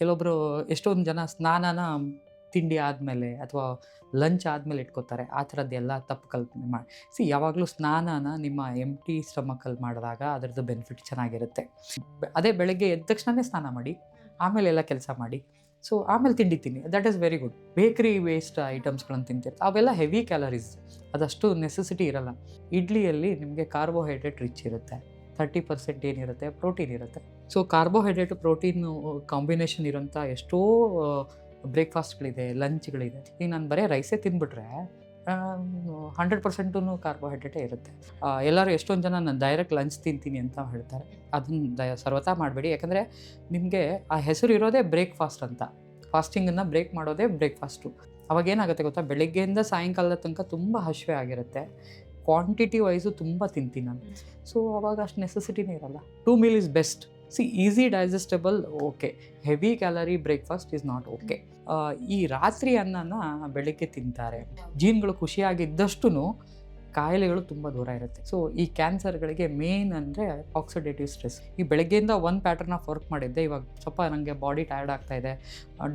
ಕೆಲವೊಬ್ರು ಎಷ್ಟೊಂದು ಜನ ಸ್ನಾನನ ತಿಂಡಿ ಆದಮೇಲೆ ಅಥವಾ ಲಂಚ್ ಆದಮೇಲೆ ಇಟ್ಕೋತಾರೆ. ಆ ಥರದ್ದೆಲ್ಲ ತಪ್ಪು ಕಲ್ಪನೆ ಮಾಡಿ. ಸಿ, ಯಾವಾಗಲೂ ಸ್ನಾನನ ನಿಮ್ಮ ಎಂ ಟಿ ಸ್ಟಮಕಲ್ಲಿ ಮಾಡಿದಾಗ ಅದರದ್ದು ಬೆನಿಫಿಟ್ ಚೆನ್ನಾಗಿರುತ್ತೆ. ಅದೇ ಬೆಳಗ್ಗೆ ಎದ್ದ ತಕ್ಷಣವೇ ಸ್ನಾನ ಮಾಡಿ, ಆಮೇಲೆ ಎಲ್ಲ ಕೆಲಸ ಮಾಡಿ. ಸೊ ಆಮೇಲೆ ತಿಂಡಿ ತಿನ್ನಿ. That is very good bakery waste ಐಟಮ್ಸ್ಗಳನ್ನು ತಿಂತಿರ್ತಾರೆ ಅವೆಲ್ಲ ಹೆವಿ ಕ್ಯಾಲರೀಸ್ ಅದಷ್ಟು ನೆಸೆಸಿಟಿ ಇರಲ್ಲ. ಇಡ್ಲಿಯಲ್ಲಿ ನಿಮಗೆ ಕಾರ್ಬೋಹೈಡ್ರೇಟ್ ರಿಚ್ ಇರುತ್ತೆ. ತರ್ಟಿ ಪರ್ಸೆಂಟ್ ಏನಿರುತ್ತೆ? ಪ್ರೋಟೀನ್ ಇರುತ್ತೆ. ಸೊ ಕಾರ್ಬೋಹೈಡ್ರೇಟ್ ಪ್ರೋಟೀನ್ ಕಾಂಬಿನೇಷನ್ ಇರೋಂಥ ಎಷ್ಟೋ ಬ್ರೇಕ್ಫಾಸ್ಟ್ಗಳಿದೆ ಲಂಚ್ಗಳಿದೆ ಈಗ ನಾನು ಬರೀ ರೈಸೇ ತಿಂದ್ಬಿಟ್ರೆ ಹಂಡ್ರೆಡ್ ಪರ್ಸೆಂಟೂ ಕಾರ್ಬೋಹೈಡ್ರೇಟೇ ಇರುತ್ತೆ. ಎಲ್ಲರೂ ಎಷ್ಟೊಂದು ಜನ ನಾನು ಡೈರೆಕ್ಟ್ ಲಂಚ್ ತಿಂತೀನಿ ಅಂತ ಹೇಳ್ತಾರೆ. ಅದನ್ನು ದಯ, ಸರ್ವತಾ ಮಾಡಬೇಡಿ. ಯಾಕಂದರೆ ನಿಮಗೆ ಆ ಹೆಸರು ಇರೋದೇ ಬ್ರೇಕ್ಫಾಸ್ಟ್ ಅಂತ. ಫಾಸ್ಟಿಂಗನ್ನು ಬ್ರೇಕ್ ಮಾಡೋದೇ ಬ್ರೇಕ್ಫಾಸ್ಟು ಅವಾಗ ಏನಾಗುತ್ತೆ ಗೊತ್ತಾ? ಬೆಳಗ್ಗೆಯಿಂದ ಸಾಯಂಕಾಲದ ತನಕ ತುಂಬ ಹಸಿವೆ ಆಗಿರುತ್ತೆ. ಕ್ವಾಂಟಿಟಿ ವೈಸು ತುಂಬ ತಿಂತೀನಿ ನಾನು. ಸೊ ಅವಾಗ ಅಷ್ಟು ನೆಸೆಸಿಟಿನೇ ಇರಲ್ಲ. Two meal is best see easy digestible okay heavy calorie breakfast is not okay ಈ ರಾತ್ರಿ ಅನ್ನನ ಬೆಳಗ್ಗೆ ತಿಂತಾರೆ. ಜೀನ್ಗಳು ಖುಷಿಯಾಗಿದ್ದಷ್ಟು ಕಾಯಿಲೆಗಳು ತುಂಬ ದೂರ ಇರುತ್ತೆ. ಸೊ ಈ ಕ್ಯಾನ್ಸರ್ಗಳಿಗೆ ಮೇನ್ ಅಂದರೆ ಆಕ್ಸಿಡೇಟಿವ್ ಸ್ಟ್ರೆಸ್ ಈ ಬೆಳಗ್ಗೆಯಿಂದ ಒಂದು ಪ್ಯಾಟರ್ನ್ ಆಫ್ ವರ್ಕ್ ಮಾಡಿದ್ದೆ. ಇವಾಗ ಸ್ವಲ್ಪ ನನಗೆ ಬಾಡಿ ಟಯರ್ಡ್ ಆಗ್ತಾ ಇದೆ.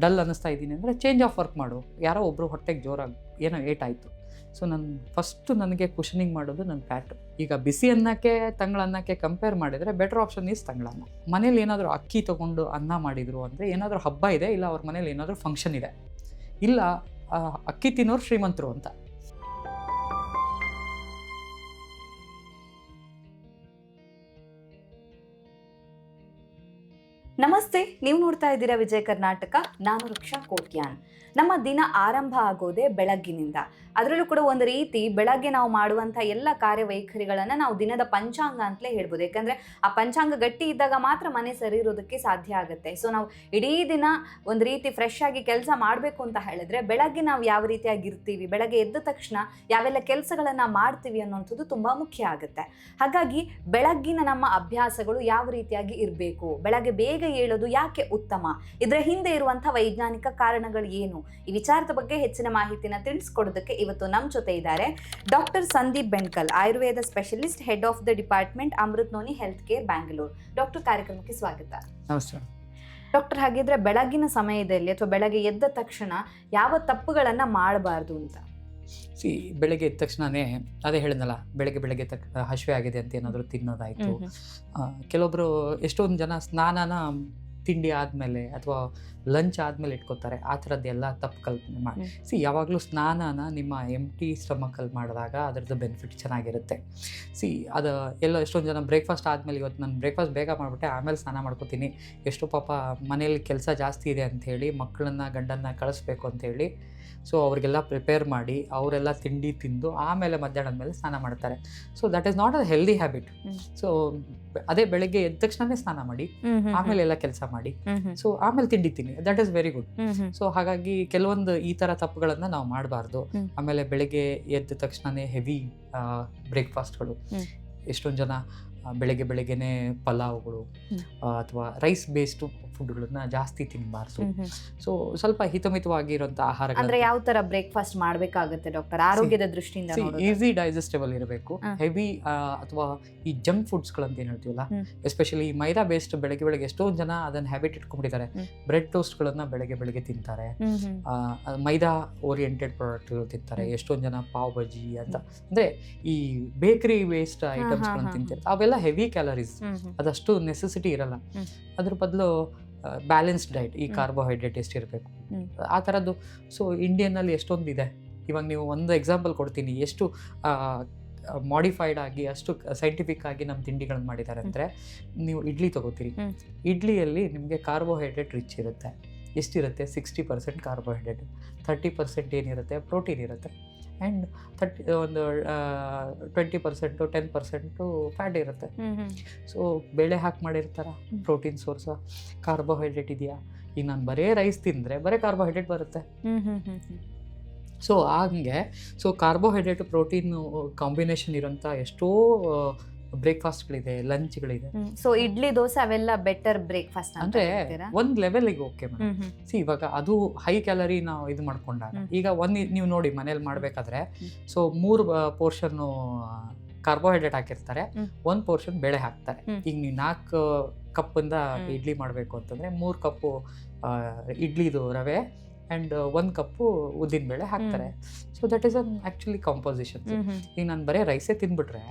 ಡಲ್ ಅನ್ನಿಸ್ತಾ ಇದ್ದೀನಿ ಅಂದರೆ ಚೇಂಜ್ ಆಫ್ ವರ್ಕ್ ಮಾಡು. ಯಾರೋ ಒಬ್ಬರು ಹೊಟ್ಟೆಗೆ ಜೋರಾಗಿ ಏನೋ ಏಟಾಯಿತು. ಸೊ ನಾನು ಫಸ್ಟು ನನಗೆ ಕುಷನಿಂಗ್ ಮಾಡೋದು ನನ್ನ ಫ್ಯಾಟ್ ಈಗ ಬಿಸಿ ಅನ್ನಕ್ಕೆ, ತಂಗಳ ಅನ್ನಕ್ಕೆ ಕಂಪೇರ್ ಮಾಡಿದರೆ ಬೆಟರ್ ಆಪ್ಷನ್ ಈಸ್ ತಂಗಳನ್ನ ಮನೇಲಿ ಏನಾದರೂ ಅಕ್ಕಿ ತೊಗೊಂಡು ಅನ್ನ ಮಾಡಿದರು ಅಂದರೆ ಏನಾದರೂ ಹಬ್ಬ ಇದೆ, ಇಲ್ಲ ಅವ್ರ ಮನೇಲಿ ಏನಾದರೂ ಫಂಕ್ಷನ್ ಇದೆ. ಇಲ್ಲ ಅಕ್ಕಿ ತಿನ್ನೋರು ಶ್ರೀಮಂತರು ಅಂತ. ನಮಸ್ತೆ, ನೀವು ನೋಡ್ತಾ ಇದ್ದೀರಾ ವಿಜಯ ಕರ್ನಾಟಕ, ನಾನು ವೃಕ್ಷಾ ಕೋಟ್ಯಾನ್. ನಮ್ಮ ದಿನ ಆರಂಭ ಆಗೋದೇ ಬೆಳಗ್ಗಿನಿಂದ. ಅದರಲ್ಲೂ ಕೂಡ ಒಂದು ರೀತಿ ಬೆಳಗ್ಗೆ ನಾವು ಮಾಡುವಂಥ ಎಲ್ಲ ಕಾರ್ಯವೈಖರಿಗಳನ್ನು ನಾವು ದಿನದ ಪಂಚಾಂಗ ಅಂತಲೇ ಹೇಳ್ಬೋದು. ಯಾಕಂದರೆ ಆ ಪಂಚಾಂಗ ಗಟ್ಟಿ ಇದ್ದಾಗ ಮಾತ್ರ ಮನೆ ಸರಿ ಇರೋದಕ್ಕೆ ಸಾಧ್ಯ ಆಗುತ್ತೆ. ಸೊ ನಾವು ಇಡೀ ದಿನ ಒಂದು ರೀತಿ ಫ್ರೆಶ್ ಆಗಿ ಕೆಲಸ ಮಾಡಬೇಕು ಅಂತ ಹೇಳಿದ್ರೆ ಬೆಳಗ್ಗೆ ನಾವು ಯಾವ ರೀತಿಯಾಗಿ ಇರ್ತೀವಿ, ಬೆಳಗ್ಗೆ ಎದ್ದ ತಕ್ಷಣ ಯಾವೆಲ್ಲ ಕೆಲಸಗಳನ್ನು ಮಾಡ್ತೀವಿ ಅನ್ನೋಂಥದ್ದು ತುಂಬ ಮುಖ್ಯ ಆಗುತ್ತೆ. ಹಾಗಾಗಿ ಬೆಳಗ್ಗಿನ ನಮ್ಮ ಅಭ್ಯಾಸಗಳು ಯಾವ ರೀತಿಯಾಗಿ ಇರಬೇಕು, ಬೆಳಗ್ಗೆ ಬೇಗ ಏಳೋದು ಯಾಕೆ ಉತ್ತಮ? ಇದರ ಹಿಂದೆ ಇರುವಂತಹ ವೈಜ್ಞಾನಿಕ ಕಾರಣಗಳು ಏನು? ಈ ವಿಚಾರದ ಬಗ್ಗೆ ಹೆಚ್ಚಿನ ಮಾಹಿತಿನ ತಿಳಿಸ್ಕೊಡೋದಕ್ಕೆ ಇವತ್ತು ನಮ್ಮ ಜೊತೆ ಇದ್ದಾರೆ doctor Sandeep Benkal Ayurveda specialist head of the department Amrit noni health care Bangalore. Doctor ಕಾರ್ಯಕ್ರಮಕ್ಕೆ ಸ್ವಾಗತ. ನಮಸ್ಕಾರ ಡಾಕ್ಟರ್ ಹಾಗಿದ್ರೆ ಬೆಳಗಿನ ಸಮಯದಲ್ಲಿ ಅಥವಾ ಬೆಳಗ್ಗೆ ಎದ್ದ ತಕ್ಷಣ ಯಾವ ತಪ್ಪುಗಳನ್ನು ಮಾಡಬಾರ್ದು ಅಂತ? ಸಿ ಬೆಳಗ್ಗೆ ಎದ್ದ ತಕ್ಷಣನೇ ಅದೇ ಹೇಳಿದ್ನಲ್ಲ ಬೆಳಗ್ಗೆ ಬೆಳಗ್ಗೆ ತಕ್ಕ ಹಸಿವೆ ಆಗಿದೆ ಅಂತ ಏನಾದರೂ ತಿನ್ನೋದಾಯಿತು. ಕೆಲವೊಬ್ಬರು ಎಷ್ಟೊಂದು ಜನ ಸ್ನಾನನ ತಿಂಡಿ ಆದಮೇಲೆ ಅಥವಾ ಲಂಚ್ ಆದಮೇಲೆ ಇಟ್ಕೋತಾರೆ ಆ ಥರದ್ದೆಲ್ಲ ತಪ್ಪು ಕಲ್ಪನೆ ಮಾಡಿ. ಸಿ ಯಾವಾಗಲೂ ಸ್ನಾನನ ನಿಮ್ಮ ಎಂ ಟಿ ಸ್ಟಮಕಲ್ಲಿ ಮಾಡಿದಾಗ ಅದರದ್ದು ಬೆನಿಫಿಟ್ ಚೆನ್ನಾಗಿರುತ್ತೆ. ಸಿ ಅದು ಎಲ್ಲ ಎಷ್ಟೊಂದು ಜನ ಬ್ರೇಕ್ಫಾಸ್ಟ್ ಆದಮೇಲೆ ಇವತ್ತು ನಾನು ಬ್ರೇಕ್ಫಾಸ್ಟ್ ಬೇಗ ಮಾಡಿಬಿಟ್ಟೆ ಆಮೇಲೆ ಸ್ನಾನ ಮಾಡ್ಕೋತೀನಿ ಎಷ್ಟೋ ಪಾಪ ಮನೇಲಿ ಕೆಲಸ ಜಾಸ್ತಿ ಇದೆ ಅಂಥೇಳಿ ಮಕ್ಕಳನ್ನ ಗಂಡನ್ನ ಕಳಿಸ್ಬೇಕು ಅಂತೇಳಿ ಸೊ ಅವರಿಗೆಲ್ಲ ಪ್ರಿಪೇರ್ ಮಾಡಿ ಅವರೆಲ್ಲ ತಿಂಡಿ ತಿಂದು ಆಮೇಲೆ ಮಧ್ಯಾಹ್ನದ ಮೇಲೆ ಸ್ನಾನ ಮಾಡ್ತಾರೆ. So that is not a healthy habit. So ಅದೇ ಬೆಳಗ್ಗೆ ಎದ್ದ ತಕ್ಷಣವೇ ಸ್ನಾನ ಮಾಡಿ ಆಮೇಲೆ ಎಲ್ಲ ಕೆಲಸ ಮಾಡಿ. ಸೊ ಆಮೇಲೆ ತಿಂಡಿ ತಿನ್ನಿ. That is very good so ಹಾಗಾಗಿ ಕೆಲವೊಂದು ಈ ತರ ತಪ್ಪುಗಳನ್ನು ನಾವು ಮಾಡಬಾರ್ದು. ಆಮೇಲೆ ಬೆಳಗ್ಗೆ ಎದ್ದ ತಕ್ಷಣನೇ ಹೆವಿ ಬ್ರೇಕ್ಫಾಸ್ಟ್ಗಳು. ಎಷ್ಟೊಂದು ಜನ ಬೆಳಗ್ಗೆ ಬೆಳಗ್ಗೆನೆ ಪಲಾವ್ಗಳು ಅಥವಾ ರೈಸ್ ಬೇಸ್ಡ್ ಫುಡ್ಗಳನ್ನ ಜಾಸ್ತಿ ತಿನ್ನಬಾರ್ದು ಸೊ ಸ್ವಲ್ಪ ಹಿತಮಿತವಾಗಿರುವಂತಹ ಆಹಾರ ಅಂದ್ರೆ ಯಾವ ತರ ಬ್ರೇಕ್ಫಾಸ್ಟ್ ಮಾಡ್ಬೇಕಾಗುತ್ತೆ ಡಾಕ್ಟರ್ ಆರೋಗ್ಯದ ದೃಷ್ಟಿಯಿಂದ? ಈಸಿ ಡೈಜೆಸ್ಟೇಬಲ್ ಇರಬೇಕು. ಹೆವಿ ಅಥವಾ ಈ ಜಂಕ್ ಫುಡ್ಸ್ಗಳಂತ ಏನ್ ಹೇಳ್ತೀವಲ್ಲ. ಎಸ್ಪೆಷಲಿ ಮೈದಾ ಬೇಸ್ಡ್ ಬೆಳಗ್ಗೆ ಬೆಳಗ್ಗೆ ಎಷ್ಟೊಂದು ಜನ ಅದನ್ನ ಹ್ಯಾಬಿಟ್ ಇಟ್ಕೊಂಡಿದ್ದಾರೆ ಬ್ರೆಡ್ ಟೋಸ್ಟ್ ಗಳನ್ನ ಬೆಳಗ್ಗೆ ಬೆಳಗ್ಗೆ ತಿಂತಾರೆ. ಮೈದಾ ಓರಿಯೆಂಟೆಡ್ ಪ್ರಾಡಕ್ಟ್ಗಳು ತಿಂತಾರೆ. ಎಷ್ಟೊಂದ್ ಜನ ಪಾವ್ ಭಜಿ ಅಂತ. ಅಂದ್ರೆ ಈ ಬೇಕರಿ ವೇಸ್ಟ್ ಐಟಮ್ಸ್ ಗಳನ್ನ. ತಿಂತಿರ್ತಾರೆ. ಅವೆಲ್ಲ ಹೆವಿ ಕ್ಯಾಲರೀಸ್. ಅದಷ್ಟು ನೆಸೆಸಿಟಿ ಇರಲ್ಲ. ಅದ್ರ ಬದಲು ಬ್ಯಾಲೆನ್ಸ್ಡ್ ಡೈಟ್ ಈ. ಕಾರ್ಬೋಹೈಡ್ರೇಟ್ ಎಷ್ಟಿರಬೇಕು ಇರಬೇಕು. ಆ ಥರದ್ದು ಸೊ ಇಂಡಿಯನ್ನಲ್ಲಿ ಎಷ್ಟೊಂದು ಇದೆ ಇವಾಗ ನೀವು ಒಂದು ಎಕ್ಸಾಂಪಲ್ ಕೊಡ್ತೀನಿ. ಎಷ್ಟು ಮಾಡಿಫೈಡ್ ಆಗಿ ಅಷ್ಟು ಸೈಂಟಿಫಿಕ್ ಆಗಿ ನಮ್ಮ ತಿಂಡಿಗಳನ್ನ ಮಾಡಿದ್ದಾರೆ ಅಂದರೆ ನೀವು ಇಡ್ಲಿ ತಗೋತೀರಿ. ಇಡ್ಲಿಯಲ್ಲಿ ನಿಮಗೆ ಕಾರ್ಬೋಹೈಡ್ರೇಟ್ ರಿಚ್ ಇರುತ್ತೆ. ಎಷ್ಟಿರುತ್ತೆ? Sixty percent carbohydrate thirty percent ಏನಿರುತ್ತೆ? ಪ್ರೋಟೀನ್ ಇರುತ್ತೆ. ಆ್ಯಂಡ್ ಥರ್ಟಿ ಒಂದು twenty percent ten percent fat ಇರುತ್ತೆ. ಸೊ ಬೇಳೆ ಹಾಕಿ ಮಾಡಿರ್ತಾರ. ಪ್ರೋಟೀನ್ ಸೋರ್ಸ ಕಾರ್ಬೋಹೈಡ್ರೇಟ್ ಇದೆಯಾ ಈಗ ನಾನು ಬರೇ ರೈಸ್ ತಿಂದರೆ ಬರೀ ಕಾರ್ಬೋಹೈಡ್ರೇಟ್ ಬರುತ್ತೆ. ಸೊ ಹಂಗೆ ಸೊ ಕಾರ್ಬೋಹೈಡ್ರೇಟ್ ಪ್ರೋಟೀನು ಕಾಂಬಿನೇಷನ್ ಇರೋಂಥ ಎಷ್ಟೋ ಬ್ರೇಕ್ಫಾಸ್ಟ್ಗಳಿದೆ ಲಂಚ್ಗಳಿದೆ. ಸೊ ಇಡ್ಲಿ ದೋಸೆ ಅವೆಲ್ಲ ಬೆಟರ್ ಬ್ರೇಕ್ಫಾಸ್ಟ್ ಅಂದ್ರೆ ಒಂದ್ ಲೆವೆಲಿಗೆ ಓಕೆ. ಸಿ ಇವಾಗ ಅದು ಹೈ ಕ್ಯಾಲರಿ ನಾವು ಇದು ಮಾಡ್ಕೊಂಡಾಗ ಈಗ ಒಂದ್ ನೀವು ನೋಡಿ ಮನೇಲಿ ಮಾಡ್ಬೇಕಾದ್ರೆ. ಸೊ ಮೂರು ಪೋರ್ಷನ್ ಕಾರ್ಬೋಹೈಡ್ರೇಟ್ ಹಾಕಿರ್ತಾರೆ ಒಂದ್ ಪೋರ್ಷನ್ ಬೇಳೆ ಹಾಕ್ತಾರೆ. ಈಗ ನೀವು ನಾಲ್ಕು ಕಪ್ ಇಂದ ಇಡ್ಲಿ ಮಾಡಬೇಕು ಅಂತಂದ್ರೆ ಮೂರು ಕಪ್ಪು ಇಡ್ಲಿದು ರವೆ ಆ್ಯಂಡ್ ಒಂದು ಕಪ್ಪು ಉದ್ದಿನಬೇಳೆ ಹಾಕ್ತಾರೆ. So that is an actually composition ಈಗ ನಾನು ಬರೀ ರೈಸೇ ತಿಂದ್ಬಿಟ್ರೆ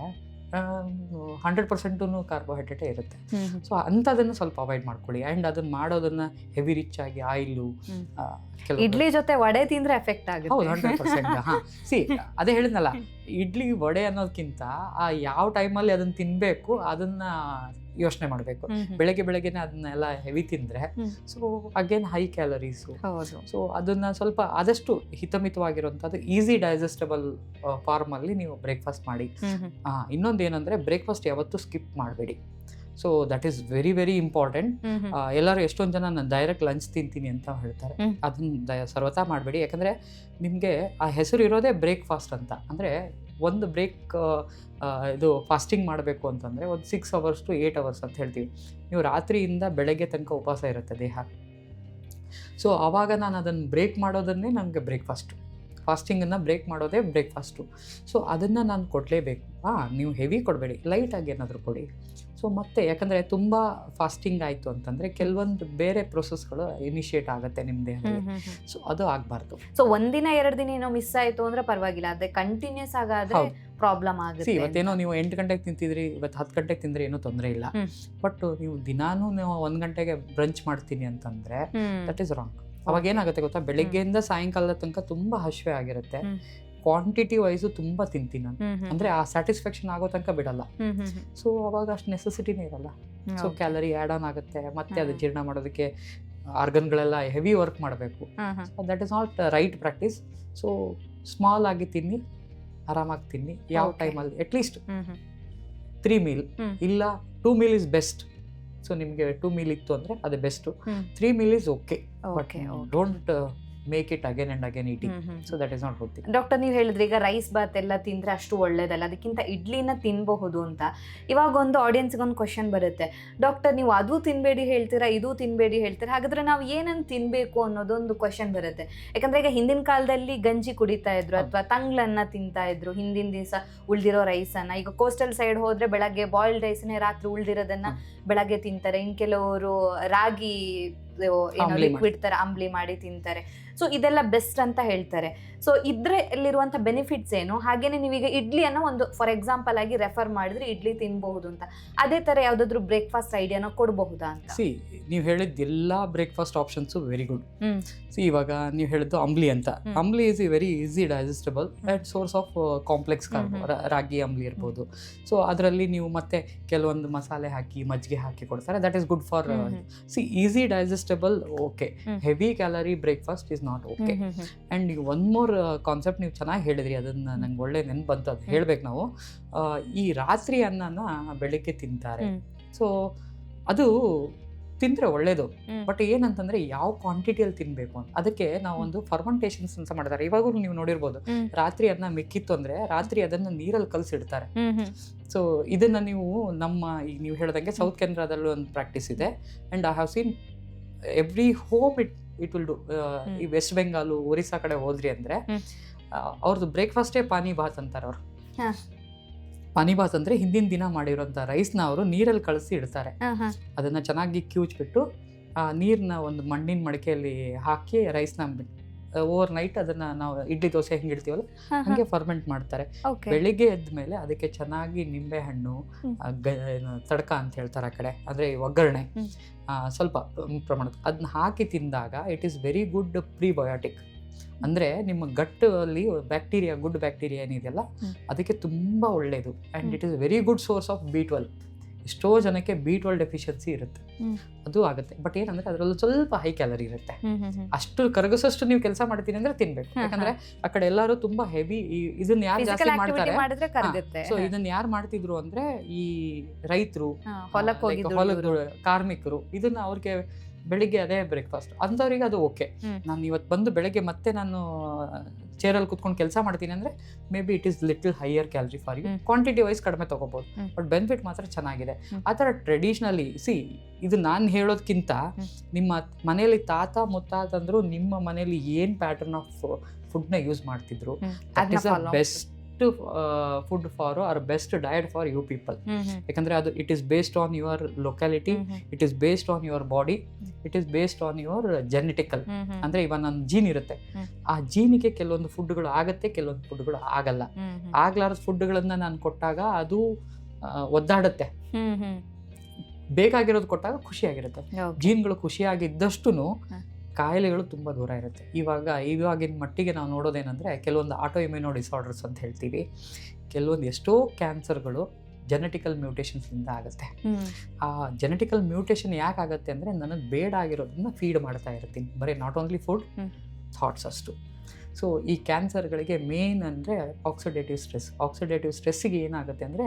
ಹಂಡ್ರೆಡ್ ಪರ್ಸೆಂಟು ಕಾರ್ಬೋಹೈಡ್ರೇಟೇ ಇರುತ್ತೆ. ಸೊ ಅಂಥದನ್ನು ಸ್ವಲ್ಪ ಅವಾಯ್ಡ್ ಮಾಡ್ಕೊಳ್ಳಿ. ಆ್ಯಂಡ್ ಅದನ್ನು ಮಾಡೋದನ್ನು ಹೆವಿ ರಿಚ್ ಆಗಿ ಆಯಿಲು. ಇಡ್ಲಿ ಜೊತೆ ವಡೆ ತಿಂದ್ರೆ ಎಫೆಕ್ಟ್ ಹೌದು ಆಗುತ್ತೆ ಹಂಡ್ರೆಡ್ ಪರ್ಸೆಂಟ್. ಹಾಂ. ಸಿ ಅದೇ ಹೇಳಿದ್ನಲ್ಲ ಇಡ್ಲಿ ವಡೆ ಅನ್ನೋದಕ್ಕಿಂತ ಆ ಯಾವ ಟೈಮಲ್ಲಿ ಅದನ್ನು ತಿನ್ನಬೇಕು ಅದನ್ನ ಯೋಚನೆ ಮಾಡಬೇಕು. ಬೆಳಗ್ಗೆ ಬೆಳಗ್ಗೆನೆ ಅದನ್ನೆಲ್ಲ ಹೆವಿ ತಿಂದ್ರೆ. So again high calories so ಅದನ್ನ ಸ್ವಲ್ಪ ಆದಷ್ಟು ಹಿತಮಿತವಾಗಿರುವಂಥದ್ದು ಈಸಿ ಡೈಜೆಸ್ಟಬಲ್ ಫಾರ್ಮಲ್ಲಿ ನೀವು ಬ್ರೇಕ್ಫಾಸ್ಟ್ ಮಾಡಿ. ಇನ್ನೊಂದು ಏನಂದ್ರೆ ಬ್ರೇಕ್ಫಾಸ್ಟ್ ಯಾವತ್ತೂ ಸ್ಕಿಪ್ ಮಾಡಬೇಡಿ so that is very very important. ಎಲ್ಲರೂ ಎಷ್ಟೊಂದು ಜನ ನಾನು ಡೈರೆಕ್ಟ್ ಲಂಚ್ ತಿಂತೀನಿ ಅಂತ ಹೇಳ್ತಾರೆ. ಅದನ್ನ ಸರ್ವತಾ ಮಾಡಬೇಡಿ ಯಾಕಂದ್ರೆ ನಿಮಗೆ ಆ ಹೆಸರು ಇರೋದೇ ಬ್ರೇಕ್ಫಾಸ್ಟ್ ಅಂತ ಅಂದರೆ ಒಂದು ಬ್ರೇಕ್ ಇದು ಫಾಸ್ಟಿಂಗ್ ಮಾಡಬೇಕು ಅಂತಂದರೆ ಒಂದು six hours to eight hours ಅಂತ ಹೇಳ್ತೀವಿ. ನೀವು ರಾತ್ರಿಯಿಂದ ಬೆಳಗ್ಗೆ ತನಕ ಉಪವಾಸ ಇರುತ್ತೆ ದೇಹ. ಸೊ ಆವಾಗ ನಾನು ಅದನ್ನು ಬ್ರೇಕ್ ಮಾಡೋದನ್ನೇ ನನಗೆ ಬ್ರೇಕ್ಫಾಸ್ಟು ಫಾಸ್ಟಿಂಗನ್ನು ಬ್ರೇಕ್ ಮಾಡೋದೇ ಬ್ರೇಕ್ಫಾಸ್ಟು ಸೊ ಅದನ್ನು ನಾನು ಕೊಡಲೇಬೇಕು. ಹಾಂ ನೀವು ಹೆವಿ ಕೊಡಬೇಡಿ. ಲೈಟಾಗಿ ಏನಾದರೂ ಕೊಡಿ. ಸೊ ಮತ್ತೆ ಯಾಕಂದರೆ ತುಂಬ ಫಾಸ್ಟಿಂಗ್ ಆಯಿತು ಅಂತಂದರೆ ಕೆಲವೊಂದು ಬೇರೆ ಪ್ರೊಸೆಸ್ಗಳು ಇನಿಷಿಯೇಟ್ ಆಗುತ್ತೆ ನಿಮ್ಮ ದೇಹದಲ್ಲಿ ಹ್ಮ್, ಹ್ಮ್, ಹ್ಮ್. ಸೊ ಅದು ಆಗಬಾರ್ದು ಸೊ ಒಂದಿನ ಎರಡು ದಿನ ಏನೋ ಮಿಸ್ ಆಯ್ತು ಅಂದ್ರೆ ಪರವಾಗಿಲ್ಲ ಅದೇ ಕಂಟಿನ್ಯೂಸ್ ಆಗಾದ್ರೆ. ಪ್ರಾಬ್ಲಮ್ ಆಗುತ್ತೆ ಇವತ್ತೇನೋ ನೀವು ಎಂಟು ಗಂಟೆಗೆ ತಿಂತಿದ್ರಿ ಇವತ್ತು ಹತ್ತು ಗಂಟೆಗೆ ತಿಂದ್ರೆ ಏನೂ ತೊಂದರೆ ಇಲ್ಲ. ಬಟ್ ನೀವು ದಿನಾನೂ ನೀವು ಒಂದು ಗಂಟೆಗೆ ಬ್ರಂಚ್ ಮಾಡ್ತೀನಿ ಅಂತಂದರೆ. ದಟ್ ಈಸ್ ರಾಂಗ್ ಅವಾಗ ಏನಾಗುತ್ತೆ ಗೊತ್ತಾ ಬೆಳಿಗ್ಗೆಯಿಂದ ಸಾಯಂಕಾಲದ ತನಕ ತುಂಬ ಹಶ್ವೆ ಆಗಿರುತ್ತೆ. ಕ್ವಾಂಟಿಟಿ ವೈಸು ತುಂಬ ತಿಂತೀನಿ ನಾನು ಹ್ಮ್. ಆ ಸ್ಯಾಟಿಸ್ಫ್ಯಾಕ್ಷನ್ ಆಗೋ ತನಕ ಬಿಡಲ್ಲ. ಸೊ ಅವಾಗ ಅಷ್ಟು ನೆಸೆಸಿಟಿನೇ ಇರಲ್ಲ ಸೊ. ಕ್ಯಾಲರಿ ಆ್ಯಡ್ ಆನ್ ಆಗುತ್ತೆ ಮತ್ತೆ ಅದು. ಜೀರ್ಣ ಮಾಡೋದಕ್ಕೆ ಆರ್ಗನ್ಗಳೆಲ್ಲ ಹೆವಿ ವರ್ಕ್ ಮಾಡಬೇಕು. That is not right practice so small ಆಗಿ ತಿನ್ನಿ ಆರಾಮಾಗಿ ತಿನ್ನಿ ಯಾವ. ಟೈಮಲ್ಲಿ ಅಟ್ಲೀಸ್ಟ್. ತ್ರೀ ಮೀಲ್ ಇಲ್ಲ two meal is best so ನಿಮಗೆ ಟೂ ಮೀಲ್ ಇತ್ತು ಅಂದರೆ ಅದೇ best. Three meal is okay but okay. Don't make it again and again eating hmm. So that is not good doctor ನೀವು ಹೇಳಿದ್ರೆ ಈಗ rice Baat ಎಲ್ಲ ತಿಂದ್ರೆ ಅಷ್ಟು ಒಳ್ಳೇದಲ್ಲ ಅದಕ್ಕಿಂತ ಇಡ್ಲಿನ ತಿನ್ಬಹುದು ಅಂತ. ಇವಾಗ ಒಂದು ಆಡಿಯನ್ಸ್ಗೆ ಒಂದು ಕ್ವಶನ್ ಬರುತ್ತೆ. ಡಾಕ್ಟರ್ ನೀವು ಅದು ತಿನ್ಬೇಡಿ ಹೇಳ್ತೀರಾ ಇದು ತಿನ್ಬೇಡಿ ಹೇಳ್ತೀರಾ? ಹಾಗಾದ್ರೆ ನಾವು ಏನನ್ನು ತಿನ್ಬೇಕು ಅನ್ನೋದೊಂದು ಕ್ವಶನ್ ಬರುತ್ತೆ. ಯಾಕಂದ್ರೆ ಈಗ ಹಿಂದಿನ ಕಾಲದಲ್ಲಿ ಗಂಜಿ ಕುಡಿತಾ ಇದ್ರು. ಅಥವಾ ತಂಗ್ಳನ್ನ ತಿಂತಾ ಇದ್ರು ಹಿಂದಿನ ದಿವಸ ಉಳ್ದಿರೋ ರೈಸನ್ನ ಈಗ ಕೋಸ್ಟಲ್ ಸೈಡ್ ಹೋದ್ರೆ ಬೆಳಗ್ಗೆ ಬಾಯ್ಲ್ಡ್ ರೈಸ್ನೇ ರಾತ್ರಿ ಉಳ್ದಿರೋದನ್ನ ಬೆಳಗ್ಗೆ ತಿಂತಾರೆ. ಇನ್ನು ಕೆಲವರು ರಾಗಿ ಏನೋ ಅಂಬ್ಲಿ ಲಿಕ್ವಿಡ್ ತರ ಅಂಬ್ಲಿ ಮಾಡಿ ತಿಂತಾರೆ. ಸೊ ಇದೆಲ್ಲ ಬೆಸ್ಟ್ ಅಂತ ಹೇಳ್ತಾರೆ. ಸೊ ಇದ್ರಲ್ಲಿರುವಂತ ಬೆನಿಫಿಟ್ಸ್ ಏನು? ಹಾಗೇನೆ ನೀವೀಗ ಇಡ್ಲಿಯನ್ನ ಒಂದು ಫಾರ್ ಎಕ್ಸಾಂಪಲ್ ಆಗಿ ರೆಫರ್ ಮಾಡಿದ್ರೆ ಇಡ್ಲಿ ತಿನ್ಬಹುದು ಅಂತ. ಅದೇ ತರ ಯಾವ್ದಾದ್ರು ಬ್ರೇಕ್ಫಾಸ್ಟ್ ಐಡಿಯಾನ ಕೊಡಬಹುದಾ ಅಂತ? ಸಿ ನೀವು ಹೇಳಿದ ಎಲ್ಲ breakfast options very good. See ಇವಾಗ ನೀವು ಹೇಳಿದ್ದು ಅಂಬ್ಲಿ ಅಂತ. Ambli is a very easy digestible at source of complex ragi ಅಂಬ್ಲಿ ಇರ್ಬೋದು. ಸೊ ಅದರಲ್ಲಿ ನೀವು ಮತ್ತೆ ಕೆಲವೊಂದು ಮಸಾಲೆ ಹಾಕಿ ಮಜ್ಜಿಗೆ ಹಾಕಿ ಕೊಡ್ತಾರೆ. That is good for. See easy digestible okay heavy calorie breakfast is not okay and. And ಈಗ ಒನ್ ಮೋರ್ ಕಾನ್ಸೆಪ್ಟ್ ನೀವು ಚೆನ್ನಾಗಿ ಹೇಳಿದ್ರಿ ಅದನ್ನು ನಂಗೆ ಒಳ್ಳೆ ನೆನ್ಪು ಬಂತು ಅದು ಹೇಳ್ಬೇಕು ನಾವು. ಈ ರಾತ್ರಿ ಅನ್ನನ ಬೆಳಿಗ್ಗೆ ತಿಂತಾರೆ. ಸೊ ಅದು ತಿಂದರೆ ಒಳ್ಳೇದು. ಬಟ್ ಏನಂತಂದ್ರೆ ಯಾವ ಕ್ವಾಂಟಿಟಿಯಲ್ಲಿ ತಿನ್ಬೇಕು ಅಂತ. ಅದಕ್ಕೆ ನಾವು ಒಂದು ಫರ್ಮೆಂಟೇಷನ್ಸ್ ಅಂತ ಮಾಡ್ತಾರೆ. ಇವಾಗೂ ನೀವು ನೋಡಿರ್ಬೋದು. ರಾತ್ರಿ ಅನ್ನ ಮಿಕ್ಕಿತ್ತು ಅಂದ್ರೆ ರಾತ್ರಿ ಅದನ್ನ ನೀರಲ್ಲಿ ಕಲಸಿಡ್ತಾರೆ. ಸೊ ಇದನ್ನ ನೀವು ನಮ್ಮ ಈಗ ನೀವು ಹೇಳ್ದಂಗೆ ಸೌತ್ ಕೇಂದ್ರದಲ್ಲೂ ಒಂದು ಪ್ರಾಕ್ಟೀಸ್ ಇದೆ. And I have seen every home it it will do ಈ ವೆಸ್ಟ್ ಬೆಂಗಾಲು ಒರಿಸ್ಸಾ ಕಡೆ ಹೋದ್ರಿ ಅಂದ್ರೆ. ಅವ್ರದ್ದು ಬ್ರೇಕ್ಫಾಸ್ಟೇ ಪಾನಿ ಭಾತ್ ಅಂತಾರೆ ಅವ್ರು. ಹಾ. ಪಾನಿ ಭಾತ್ ಅಂದರೆ ಹಿಂದಿನ ದಿನ ಮಾಡಿರೋಂಥ ರೈಸ್ನ ಅವರು ನೀರಲ್ಲಿ ಕಳಿಸಿ ಇಡ್ತಾರೆ. ಅದನ್ನ ಚೆನ್ನಾಗಿ ಅದನ್ನು ಚೆನ್ನಾಗಿ ಕ್ಯೂಚ್ಬಿಟ್ಟು ಆ ನೀರನ್ನ ಒಂದು ಮಣ್ಣಿನ ಮಡಿಕೆಯಲ್ಲಿ ಹಾಕಿ ರೈಸ್ನ ಓವರ್ ನೈಟ್ ಅದನ್ನ ನಾವು ಇಡ್ಲಿ ದೋಸೆ ಹೆಂಗ್ ಇಡ್ತೀವಲ್ಲ. ಹಂಗೆ ಫರ್ಮೆಂಟ್ ಮಾಡ್ತಾರೆ. ಬೆಳಿಗ್ಗೆ ಎದ್ದ ಮೇಲೆ ಅದಕ್ಕೆ ಚೆನ್ನಾಗಿ ನಿಂಬೆ ಹಣ್ಣು ತಡ್ಕ ಅಂತ ಹೇಳ್ತಾರೆ ಆ ಕಡೆ. ಅಂದ್ರೆ ಒಗ್ಗರಣೆ. ಸ್ವಲ್ಪ ಪ್ರಮಾಣದ. ಅದನ್ನ ಹಾಕಿ ತಿಂದಾಗ it is very good prebiotic ಅಂದ್ರೆ ನಿಮ್ಮ ಗಟ್ಟಲ್ಲಿ ಬ್ಯಾಕ್ಟೀರಿಯಾ ಗುಡ್ ಬ್ಯಾಕ್ಟೀರಿಯಾ ಏನಿದೆಯಲ್ಲ. ಅದಕ್ಕೆ ತುಂಬಾ ಒಳ್ಳೇದು. And it is very good source of B twelve ಎಷ್ಟೋ ಜನಕ್ಕೆ ಬಿ ಟ್ವೆಲ್ ಡೆಫಿಷಿಯನ್ಸಿ ಇರುತ್ತೆ. ಅದು ಆಗುತ್ತೆ. ಬಟ್ ಏನಂದ್ರೆ ಅದರಲ್ಲಿ ಸ್ವಲ್ಪ ಹೈ ಕ್ಯಾಲರಿ ಇರುತ್ತೆ. ಅಷ್ಟು ಕರಗಿಸೋಷ್ಟು ನೀವು ಕೆಲಸ ಮಾಡ್ತೀನಿ ಅಂದ್ರೆ ತಿನ್ಬೇಕು. ಯಾಕಂದ್ರೆ ಆ ಕಡೆ ಎಲ್ಲರೂ ತುಂಬಾ ಹೆವಿ ಇದನ್ನ ಯಾರು ಜಾಸ್ತಿ ಮಾಡ್ತಾರೆ? ಸೊ ಇದನ್ನ ಯಾರು ಮಾಡ್ತಿದ್ರು ಅಂದ್ರೆ ಈ ರೈತರು ಹೊಲಕ್ಕೆ ಕಾರ್ಮಿಕರು ಇದನ್ನ ಅವ್ರಿಗೆ ಬೆಳಿಗ್ಗೆ ಅದೇ ಬ್ರೇಕ್ಫಾಸ್ಟ್ ಅಂಥವ್ರಿಗೆ ಅದು ಓಕೆ. ನಾನು ಇವತ್ತು ಬಂದು ಬೆಳಗ್ಗೆ ಮತ್ತೆ ನಾನು ಚೇರಲ್ಲಿ ಕುತ್ಕೊಂಡು ಕೆಲಸ ಮಾಡ್ತೀನಿ ಅಂದ್ರೆ maybe it is little higher calorie for you. Quantity wise ಕಡಿಮೆ ತೊಗೋಬೋದು. ಬಟ್ ಬೆನಿಫಿಟ್ ಮಾತ್ರ ಚೆನ್ನಾಗಿದೆ. ಆ ಥರ ಟ್ರೆಡಿಷ್ನಲಿ ಸಿ ಇದು ನಾನು ಹೇಳೋದಕ್ಕಿಂತ ನಿಮ್ಮ ಮನೆಯಲ್ಲಿ ತಾತ ಮುತ್ತಾತಂದ್ರು ನಿಮ್ಮ ಮನೆಯಲ್ಲಿ ಏನು ಪ್ಯಾಟರ್ನ್ ಆಫ್ ಫುಡ್ನ ಯೂಸ್ ಮಾಡ್ತಿದ್ರು is best best food for our best diet for you people ಯಾಕಂದ್ರೆ ಅದು it is based on your locality it is based on your body it is based on your genetical ಅಂದ್ರೆ ಇವಾಗ ನನ್ನ gene ಇರುತ್ತೆ. ಹ್ಮ್. ಆ ಜೀನಿಗೆ ಕೆಲವೊಂದು ಫುಡ್ಗಳು ಆಗುತ್ತೆ ಕೆಲವೊಂದು ಫುಡ್ಗಳು ಆಗಲ್ಲ. ಆಗ್ಲಾರ್ದ ಫುಡ್ಗಳನ್ನ ನಾನು ಕೊಟ್ಟಾಗ ಅದು ಒದ್ದಾಡುತ್ತೆ. ಬೇಕಾಗಿರೋದು ಕೊಟ್ಟಾಗ ಖುಷಿಯಾಗಿರುತ್ತೆ. ಜೀನ್ಗಳು ಖುಷಿಯಾಗಿದ್ದಷ್ಟು. ಕಾಯಿಲೆಗಳು ತುಂಬ ದೂರ ಇರುತ್ತೆ. ಇವಾಗ ಇವಾಗಿನ ಮಟ್ಟಿಗೆ ನಾವು ನೋಡೋದೇನೆಂದರೆ ಕೆಲವೊಂದು ಆಟೋ ಇಮ್ಯುನೋ ಡಿಸಾರ್ಡರ್ಸ್ ಅಂತ ಹೇಳ್ತೀವಿ. ಕೆಲವೊಂದು ಎಷ್ಟೋ ಕ್ಯಾನ್ಸರ್ಗಳು ಜೆನೆಟಿಕಲ್ ಮ್ಯೂಟೇಷನ್ಸಿಂದ ಆಗುತ್ತೆ. ಆ ಜೆನೆಟಿಕಲ್ ಮ್ಯೂಟೇಷನ್ ಯಾಕೆ ಆಗುತ್ತೆ ಅಂದರೆ ನನಗೆ ಬೇಡ ಆಗಿರೋದನ್ನ ಫೀಡ್ ಮಾಡ್ತಾ ಇರ್ತೀನಿ. ಬರೀ ನಾಟ್ ಓನ್ಲಿ ಫುಡ್. ಥಾಟ್ಸ್ ಅಷ್ಟು. ಸೊ ಈ ಕ್ಯಾನ್ಸರ್ಗಳಿಗೆ ಮೇನ್ ಅಂದರೆ ಆಕ್ಸಿಡೇಟಿವ್ ಸ್ಟ್ರೆಸ್ ಆಕ್ಸಿಡೇಟಿವ್ ಸ್ಟ್ರೆಸ್ಸಿಗೆ ಏನಾಗುತ್ತೆ ಅಂದರೆ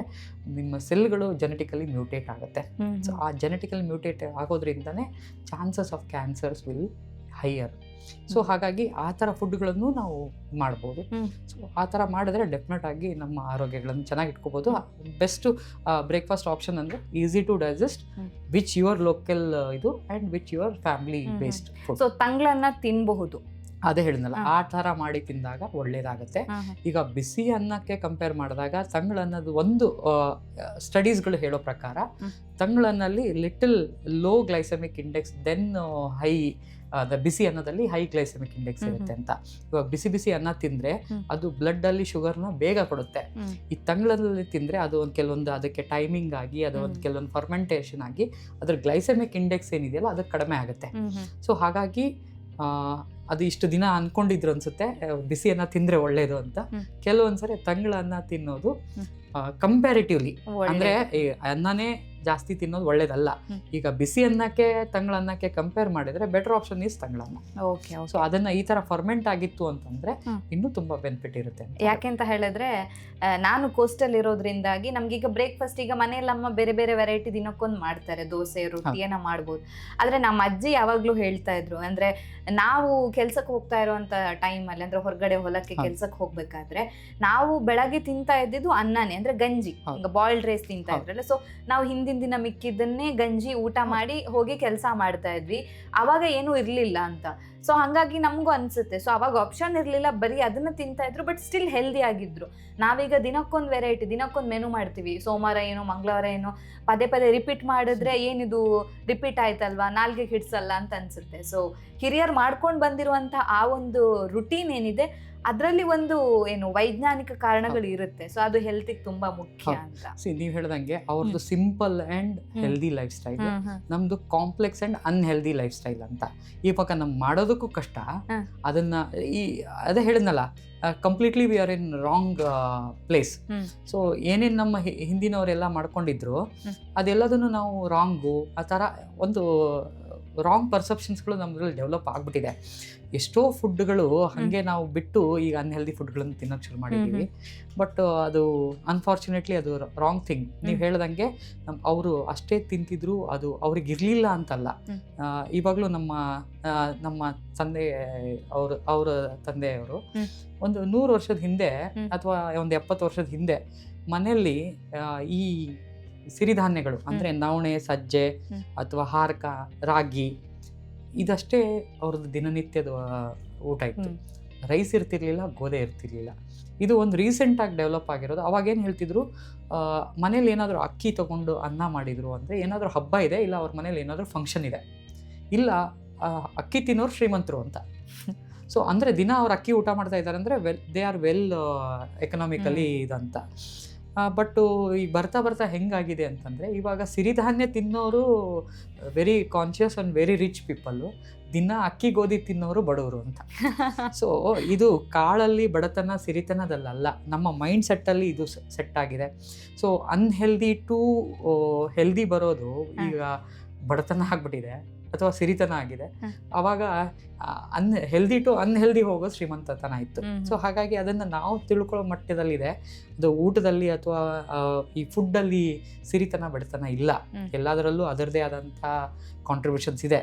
ನಿಮ್ಮ ಸೆಲ್ಗಳು ಜೆನೆಟಿಕಲಿ ಮ್ಯೂಟೇಟ್ ಆಗುತ್ತೆ. ಸೊ ಆ genetical mutate ಆಗೋದ್ರಿಂದನೇ chances of cancers will higher so ಹಾಗಾಗಿ ಆ ಥರ ಫುಡ್ಗಳನ್ನು ನಾವು ಮಾಡ್ಬೋದು. ಸೊ ಆ ಥರ ಮಾಡಿದ್ರೆ ಡೆಫಿನೆಟ್ ಆಗಿ ನಮ್ಮ ಆರೋಗ್ಯಗಳನ್ನು ಚೆನ್ನಾಗಿ ಇಟ್ಕೋಬೋದು ಬೆಸ್ಟ್ ಬ್ರೇಕ್ಫಾಸ್ಟ್ ಆಪ್ಷನ್ ಅಂದರೆ easy to digest. Which your local ಇದು and which your family. Based so ತಂಗ್ಳನ್ನ ತಿನ್ಬಹುದು. ಅದೇ ಹೇಳಿದ್ನಲ್ಲ ಆ ಥರ ಮಾಡಿ ತಿಂದಾಗ ಒಳ್ಳೇದಾಗುತ್ತೆ. ಈಗ ಬಿಸಿ ಅನ್ನಕ್ಕೆ ಕಂಪೇರ್ ಮಾಡಿದಾಗ ತಂಗ್ಳನ್ನದು ಒಂದು ಸ್ಟಡೀಸ್ಗಳು ಹೇಳೋ ಪ್ರಕಾರ ತಂಗಳನ್ನಲ್ಲಿ little low glycemic index then high ಬಿಸಿ ಅನ್ನದಲ್ಲಿ ಹೈ ಗ್ಲೈಸೆಮಿಕ್ ಇಂಡೆಕ್ಸ್ ಇರುತ್ತೆ ಅಂತ. ಇವಾಗ ಬಿಸಿ ಬಿಸಿ ಅನ್ನ ತಿಂದ್ರೆ ಅದು ಬ್ಲಡ್ ಅಲ್ಲಿ ಶುಗರ್ನ ಬೇಗ ಕೊಡುತ್ತೆ. ಈ ತಂಗ್ಳಲ್ಲಿ ತಿಂದ್ರೆ ಅದು ಒಂದು ಕೆಲವೊಂದು ಅದಕ್ಕೆ ಟೈಮಿಂಗ್ ಆಗಿ ಅದು ಒಂದು ಕೆಲವೊಂದು ಫರ್ಮೆಂಟೇಷನ್ ಆಗಿ ಅದ್ರ ಗ್ಲೈಸೆಮಿಕ್ ಇಂಡೆಕ್ಸ್ ಏನಿದೆಯಲ್ಲ ಅದು ಕಡಿಮೆ ಆಗುತ್ತೆ. ಸೊ ಹಾಗಾಗಿ ಆ, ಅದು ಇಷ್ಟು ದಿನ ಅನ್ಕೊಂಡಿದ್ರು ಅನ್ಸುತ್ತೆ ಬಿಸಿ ಅನ್ನ ತಿಂದ್ರೆ ಒಳ್ಳೇದು ಅಂತ. ಕೆಲವೊಂದ್ಸರಿ ತಂಗ್ಳನ್ನ ಅನ್ನ ತಿನ್ನೋದು. ಕಂಪ್ಯಾರಿಟಿವ್ಲಿ ಅಂದ್ರೆ ಅನ್ನನೇ ಜಾಸ್ತಿ ತಿನ್ನೋದು ಒಳ್ಳೇದಲ್ಲ. ಈಗ ಬಿಸಿ ಅನ್ನಕ್ಕೆ ತಂಗಳ ಅನ್ನಕ್ಕೆ ಕಂಪೇರ್ ಮಾಡಿದ್ರೆ ಬೆಟರ್ ಆಪ್ಷನ್ ಈಸ್ ತಂಗಳನ್ನ ಓಕೆ ಸೊ ಅದನ್ನ ಈ ತರ ಫರ್ಮೆಂಟ್ ಆಗಿತ್ತು ಅಂತಂದ್ರೆ ಇನ್ನು ತುಂಬಾ ಬೆನಿಫಿಟ್ ಇರುತ್ತೆ ಅಂತ. ಯಾಕೆಂತ ಹೇಳಿದ್ರೆ ನಾನು ಕೋಸ್ಟಲ್ ಇರೋದ್ರಿಂದಾಗಿ ನಮ್ಗೀಗ ಬ್ರೇಕ್ಫಾಸ್ಟ್ ಈಗ ಮನೆಯಲ್ಲಿ ಅಮ್ಮ ಬೇರೆ ಬೇರೆ ವೆರೈಟಿ ದಿನಕ್ಕೊಂದು ಮಾಡ್ತಾರೆ. ದೋಸೆ ರೊಟ್ಟಿ ಏನ ಮಾಡ್ಬೋದು. ಆದ್ರೆ ನಮ್ಮ ಅಜ್ಜಿ ಯಾವಾಗ್ಲೂ ಹೇಳ್ತಾ ಇದ್ರು ಅಂದ್ರೆ ನಾವು ಕೆಲ್ಸಕ್ಕೆ ಹೋಗ್ತಾ ಇರುವಂತ ಅಲ್ಲಿ ಅಂದ್ರೆ ಹೊರಗಡೆ ಹೊಲಕ್ಕೆ ಹೌದು. ಕೆಲ್ಸಕ್ಕೆ ಹೋಗ್ಬೇಕಾದ್ರೆ ನಾವು ಬೆಳಗ್ಗೆ ತಿಂತಾ ಇದ್ದಿದ್ದು ಅನ್ನನೇ ಅಂದ್ರೆ ಗಂಜಿ. ಹೌದು. ಈಗ ಬಾಯ್ಲ್ಡ್ ರೈಸ್ ತಿಂತಾ ಇದ್ರಲ್ಲ ಸೊ ನಾವು ಹಿಂದಿನ ದಿನ ಮಿಕ್ಕಿದ್ದನ್ನೇ ಗಂಜಿ ಊಟ ಮಾಡಿ ಹೋಗಿ ಕೆಲಸ ಮಾಡ್ತಾ ಇದ್ವಿ. ಅವಾಗ ಏನೂ ಇರ್ಲಿಲ್ಲ ಅಂತ. ಸೊ ಹಂಗಾಗಿ ನಮಗೂ ಅನ್ಸುತ್ತೆ. ಸೊ ಅವಾಗ ಆಪ್ಷನ್ ಇರಲಿಲ್ಲ. ಬರೀ ಅದನ್ನ ತಿಂತಾ ಇದ್ರು ಬಟ್ ಸ್ಟಿಲ್ ಹೆಲ್ದಿ ಆಗಿದ್ರು. ನಾವೀಗ ದಿನಕ್ಕೊಂದು ವೆರೈಟಿ ದಿನಕ್ಕೊಂದು ಮೆನು ಮಾಡ್ತೀವಿ. ಸೋಮವಾರ ಏನೋ, ಮಂಗಳವಾರ ಏನೋ, ಪದೇ ಪದೇ ರಿಪೀಟ್ ಮಾಡಿದ್ರೆ ಏನಿದು ರಿಪೀಟ್ ಆಯ್ತಲ್ವಾ? ನಾಲ್ಗೆ ಹಿಡ್ಸಲ್ಲ ಅಂತ ಅನ್ಸುತ್ತೆ. ಸೊ ಹಿರಿಯರು ಮಾಡ್ಕೊಂಡು ಬಂದಿರುವಂತ ಆ ಒಂದು ರುಟೀನ್ ಏನಿದೆ ಅದರಲ್ಲಿ ಒಂದು ಏನು ವೈಜ್ಞಾನಿಕ ಕಾರಣಗಳು ಇರುತ್ತೆ. ಸೊ ಅದು ಹೆಲ್ತಿಗೆ ತುಂಬಾ ಮುಖ್ಯ. ಅಂತ. See, ನೀವ್ ಹೇಳ್ದಂಗೆ ಅವ್ರದ್ದು simple and healthy life style ನಮ್ದು complex and unhealthy life style ಅಂತ. ಈ ಪಕ್ಕ ನಮ್ ಮಾಡೋದಕ್ಕೂ ಕಷ್ಟ. ಅದನ್ನ ಈ ಅದೇ ಹೇಳಿದ್ನಲ್ಲ completely we are in wrong place. So ಏನೇನು ನಮ್ಮ ಹಿಂದಿನವರೆಲ್ಲ ಮಾಡ್ಕೊಂಡಿದ್ರು ಅದೆಲ್ಲದನ್ನು ನಾವು ರಾಂಗು ಆ ಥರ ಒಂದು ರಾಂಗ್ ಪರ್ಸೆಪ್ಷನ್ಸ್ಗಳು ನಮ್ಮದ್ರಲ್ಲಿ ಡೆವಲಪ್ ಆಗ್ಬಿಟ್ಟಿದೆ. ಎಷ್ಟೋ ಫುಡ್ಗಳು ಹಾಗೆ ನಾವು ಬಿಟ್ಟು ಈಗ ಅನ್ಹೆಲ್ದಿ ಫುಡ್ಗಳನ್ನು ತಿನ್ನೋಕೆ ಶುರು ಮಾಡಿದ್ದೀವಿ ಬಟ್ ಅದು ಅನ್ಫಾರ್ಚುನೇಟ್ಲಿ ಅದು ರಾಂಗ್ ಥಿಂಗ್ ನೀವು. ಹೇಳ್ದಂಗೆ ನಮ್ಮ ಅವರು ಅಷ್ಟೇ ತಿಂತಿದ್ರು ಅದು ಅವ್ರಿಗೆ ಇರಲಿಲ್ಲ ಅಂತಲ್ಲ. ಇವಾಗಲೂ ನಮ್ಮ ನಮ್ಮ ತಂದೆ ಅವರು ಅವರ ತಂದೆಯವರು ಒಂದು ನೂರು ವರ್ಷದ ಹಿಂದೆ ಅಥವಾ ಒಂದು ಎಪ್ಪತ್ತು ವರ್ಷದ ಹಿಂದೆ ಮನೆಯಲ್ಲಿ ಈ ಸಿರಿಧಾನ್ಯಗಳು ಅಂದರೆ ನವಣೆ ಸಜ್ಜೆ ಅಥವಾ ಹಾರ್ಕ ರಾಗಿ ಇದಷ್ಟೇ ಅವ್ರದ್ದು ದಿನನಿತ್ಯದ ಊಟ ಇತ್ತು. ರೈಸ್ ಇರ್ತಿರ್ಲಿಲ್ಲ ಗೋಧಿ ಇರ್ತಿರ್ಲಿಲ್ಲ. ಇದು ಒಂದು ರೀಸೆಂಟಾಗಿ ಡೆವಲಪ್ ಆಗಿರೋದು. ಅವಾಗ ಏನು ಹೇಳ್ತಿದ್ರು ಮನೇಲಿ ಏನಾದರೂ ಅಕ್ಕಿ ತಗೊಂಡು ಅನ್ನ ಮಾಡಿದ್ರು ಅಂದರೆ ಏನಾದರೂ ಹಬ್ಬ ಇದೆ ಇಲ್ಲ ಅವ್ರ ಮನೇಲಿ ಏನಾದರೂ ಫಂಕ್ಷನ್ ಇದೆ. ಇಲ್ಲ ಅಕ್ಕಿ ತಿನ್ನೋರು ಶ್ರೀಮಂತರು ಅಂತ. ಸೊ ಅಂದರೆ ದಿನ ಅವ್ರು ಅಕ್ಕಿ ಊಟ ಮಾಡ್ತಾ ಇದ್ದಾರೆ ಅಂದರೆ well they are well economically ಇದಂತ. ಬಟ್ ಈ ಬರ್ತಾ ಬರ್ತಾ ಹೆಂಗಾಗಿದೆ ಅಂತಂದರೆ ಇವಾಗ ಸಿರಿಧಾನ್ಯ ತಿನ್ನೋರು very conscious and very rich people ದಿನ ಅಕ್ಕಿ ಗೋಧಿ ತಿನ್ನೋರು ಬಡವರು ಅಂತ. ಸೊ ಇದು ಕಾಳಲ್ಲಿ ಬಡತನ ಸಿರಿತನದಲ್ಲ ನಮ್ಮ ಮೈಂಡ್ ಸೆಟ್ಟಲ್ಲಿ ಇದು ಸೆಟ್ ಆಗಿದೆ. ಸೊ ಅನ್ಹೆಲ್ದಿ ಟು ಹೆಲ್ದಿ ಬರೋದು ಈಗ ಬಡತನ ಆಗ್ಬಿಟ್ಟಿದೆ ಅಥವಾ ಸಿರಿತನ ಆಗಿದೆ. ಅವಾಗ ಅನ್ ಹೆಲ್ದಿ ಟು ಅನ್ಹೆಲ್ದಿ ಹೋಗೋ ಶ್ರೀಮಂತತನ ಇತ್ತು. ಸೊ ಹಾಗಾಗಿ ಅದನ್ನು ನಾವು ತಿಳ್ಕೊಳ್ಳೋ ಮಟ್ಟದಲ್ಲಿದೆ. ಊಟದಲ್ಲಿ ಅಥವಾ ಈ ಫುಡ್ಡಲ್ಲಿ ಸಿರಿತನ ಬಡತನ ಇಲ್ಲ. ಎಲ್ಲದರಲ್ಲೂ ಅದರದೇ ಆದಂಥ ಕಾಂಟ್ರಿಬ್ಯೂಷನ್ಸ್ ಇದೆ.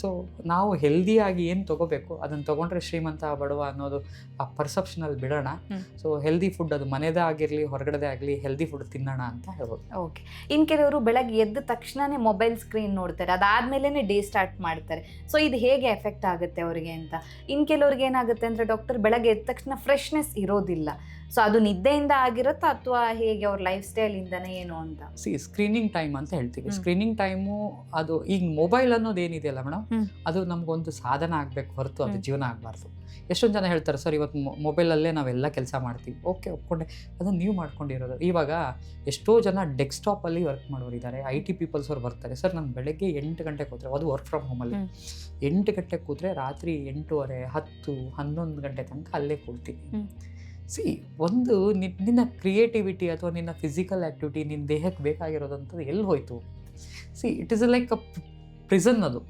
ಸೊ ನಾವು ಹೆಲ್ದಿಯಾಗಿ ಏನು ತಗೋಬೇಕು ಅದನ್ನು ತಗೊಂಡ್ರೆ ಶ್ರೀಮಂತ ಬಡವ ಅನ್ನೋದು ಆ ಪರ್ಸೆಪ್ಷನಲ್ಲಿ ಬಿಡೋಣ. ಸೊ ಹೆಲ್ದಿ ಫುಡ್ ಅದು ಮನೆದೇ ಆಗಿರಲಿ ಹೊರಗಡೆದೇ ಆಗಲಿ ಹೆಲ್ದಿ ಫುಡ್ ತಿನ್ನೋಣ ಅಂತ ಹೇಳ್ಬೋದು. ಓಕೆ ಇನ್ ಕೆಲವರು ಬೆಳಗ್ಗೆ ಎದ್ದ ತಕ್ಷಣನೇ ಮೊಬೈಲ್ ಸ್ಕ್ರೀನ್ ನೋಡ್ತಾರೆ. ಅದಾದ್ಮೇಲೆ ಡೇ ಸ್ಟಾರ್ಟ್ ಮಾಡ್ತಾರೆ. ಸೊ ಇದು ಹೇಗೆ ಎಫೆಕ್ಟ್ ಆಗುತ್ತೆ ಅವರಿಗೆ ಅಂತ? ಇನ್ ಕೆಲವ್ರಿಗೆ ಏನಾಗುತ್ತೆ ಅಂದ್ರೆ ಡಾಕ್ಟರ್ ಬೆಳಗ್ಗೆ ಎದ್ದ ತಕ್ಷಣ ಫ್ರೆಶ್ನೆಸ್ ಇರೋದಿಲ್ಲ. ಸೊ ಅದು ನಿದ್ದೆಯಿಂದ ಆಗಿರುತ್ತಾ ಅಥವಾ ಹೇಗೆ ಅವ್ರ ಲೈಫ್ ಸ್ಟೈಲ್ ಇಂದನೇ ಏನು ಅಂತ? ಸಿ ಸ್ಕ್ರೀನಿಂಗ್ ಟೈಮ್ ಅಂತ ಹೇಳ್ತೀವಿ. ಸ್ಕ್ರೀನಿಂಗ್ ಟೈಮು ಅದು ಈಗ ಮೊಬೈಲ್ ಅನ್ನೋದು ಏನಿದೆಯಲ್ಲ ಮೇಡಮ್ ಅದು ನಮಗೊಂದು ಸಾಧನ ಆಗಬೇಕು ಹೊರತು ಅದು ಜೀವನ ಆಗಬಾರ್ದು. ಎಷ್ಟೊಂದು ಜನ ಹೇಳ್ತಾರೆ ಸರ್ ಇವತ್ತು ಮೊಬೈಲಲ್ಲೇ ನಾವೆಲ್ಲ ಕೆಲಸ ಮಾಡ್ತೀವಿ. ಓಕೆ ಒಪ್ಕೊಂಡೆ. ಅದನ್ನು ನೀವು ಮಾಡ್ಕೊಂಡಿರೋದು. ಇವಾಗ ಎಷ್ಟೋ ಜನ ಡೆಸ್ಕ್ಟಾಪಲ್ಲಿ ವರ್ಕ್ ಮಾಡೋರಿದ್ದಾರೆ ಐ ಟಿ ಪೀಪಲ್ಸ್ ಅವ್ರು ಬರ್ತಾರೆ. ಸರ್ ನಾನು ಬೆಳಗ್ಗೆ ಎಂಟು ಗಂಟೆಗೆ ಕೂತ್ರೆ ಅದು ವರ್ಕ್ ಫ್ರಮ್ ಹೋಮಲ್ಲಿ ಹ್ಮ್. ಎಂಟು ಗಂಟೆಗೆ ಕೂತ್ರೆ ರಾತ್ರಿ ಎಂಟೂವರೆ ಹತ್ತು ಹನ್ನೊಂದು ಗಂಟೆ ತನಕ ಅಲ್ಲೇ ಕೂರ್ತೀನಿ. ಸಿ ಒಂದು ನಿನ್ನ ಕ್ರಿಯೇಟಿವಿಟಿ ಅಥವಾ ನಿನ್ನ ಫಿಸಿಕಲ್ ಆ್ಯಕ್ಟಿವಿಟಿ ನಿನ್ನ ದೇಹಕ್ಕೆ ಬೇಕಾಗಿರೋದಂಥದ್ದು ಎಲ್ಲಿ ಹೋಯ್ತು? See it is like a prison ಅದು.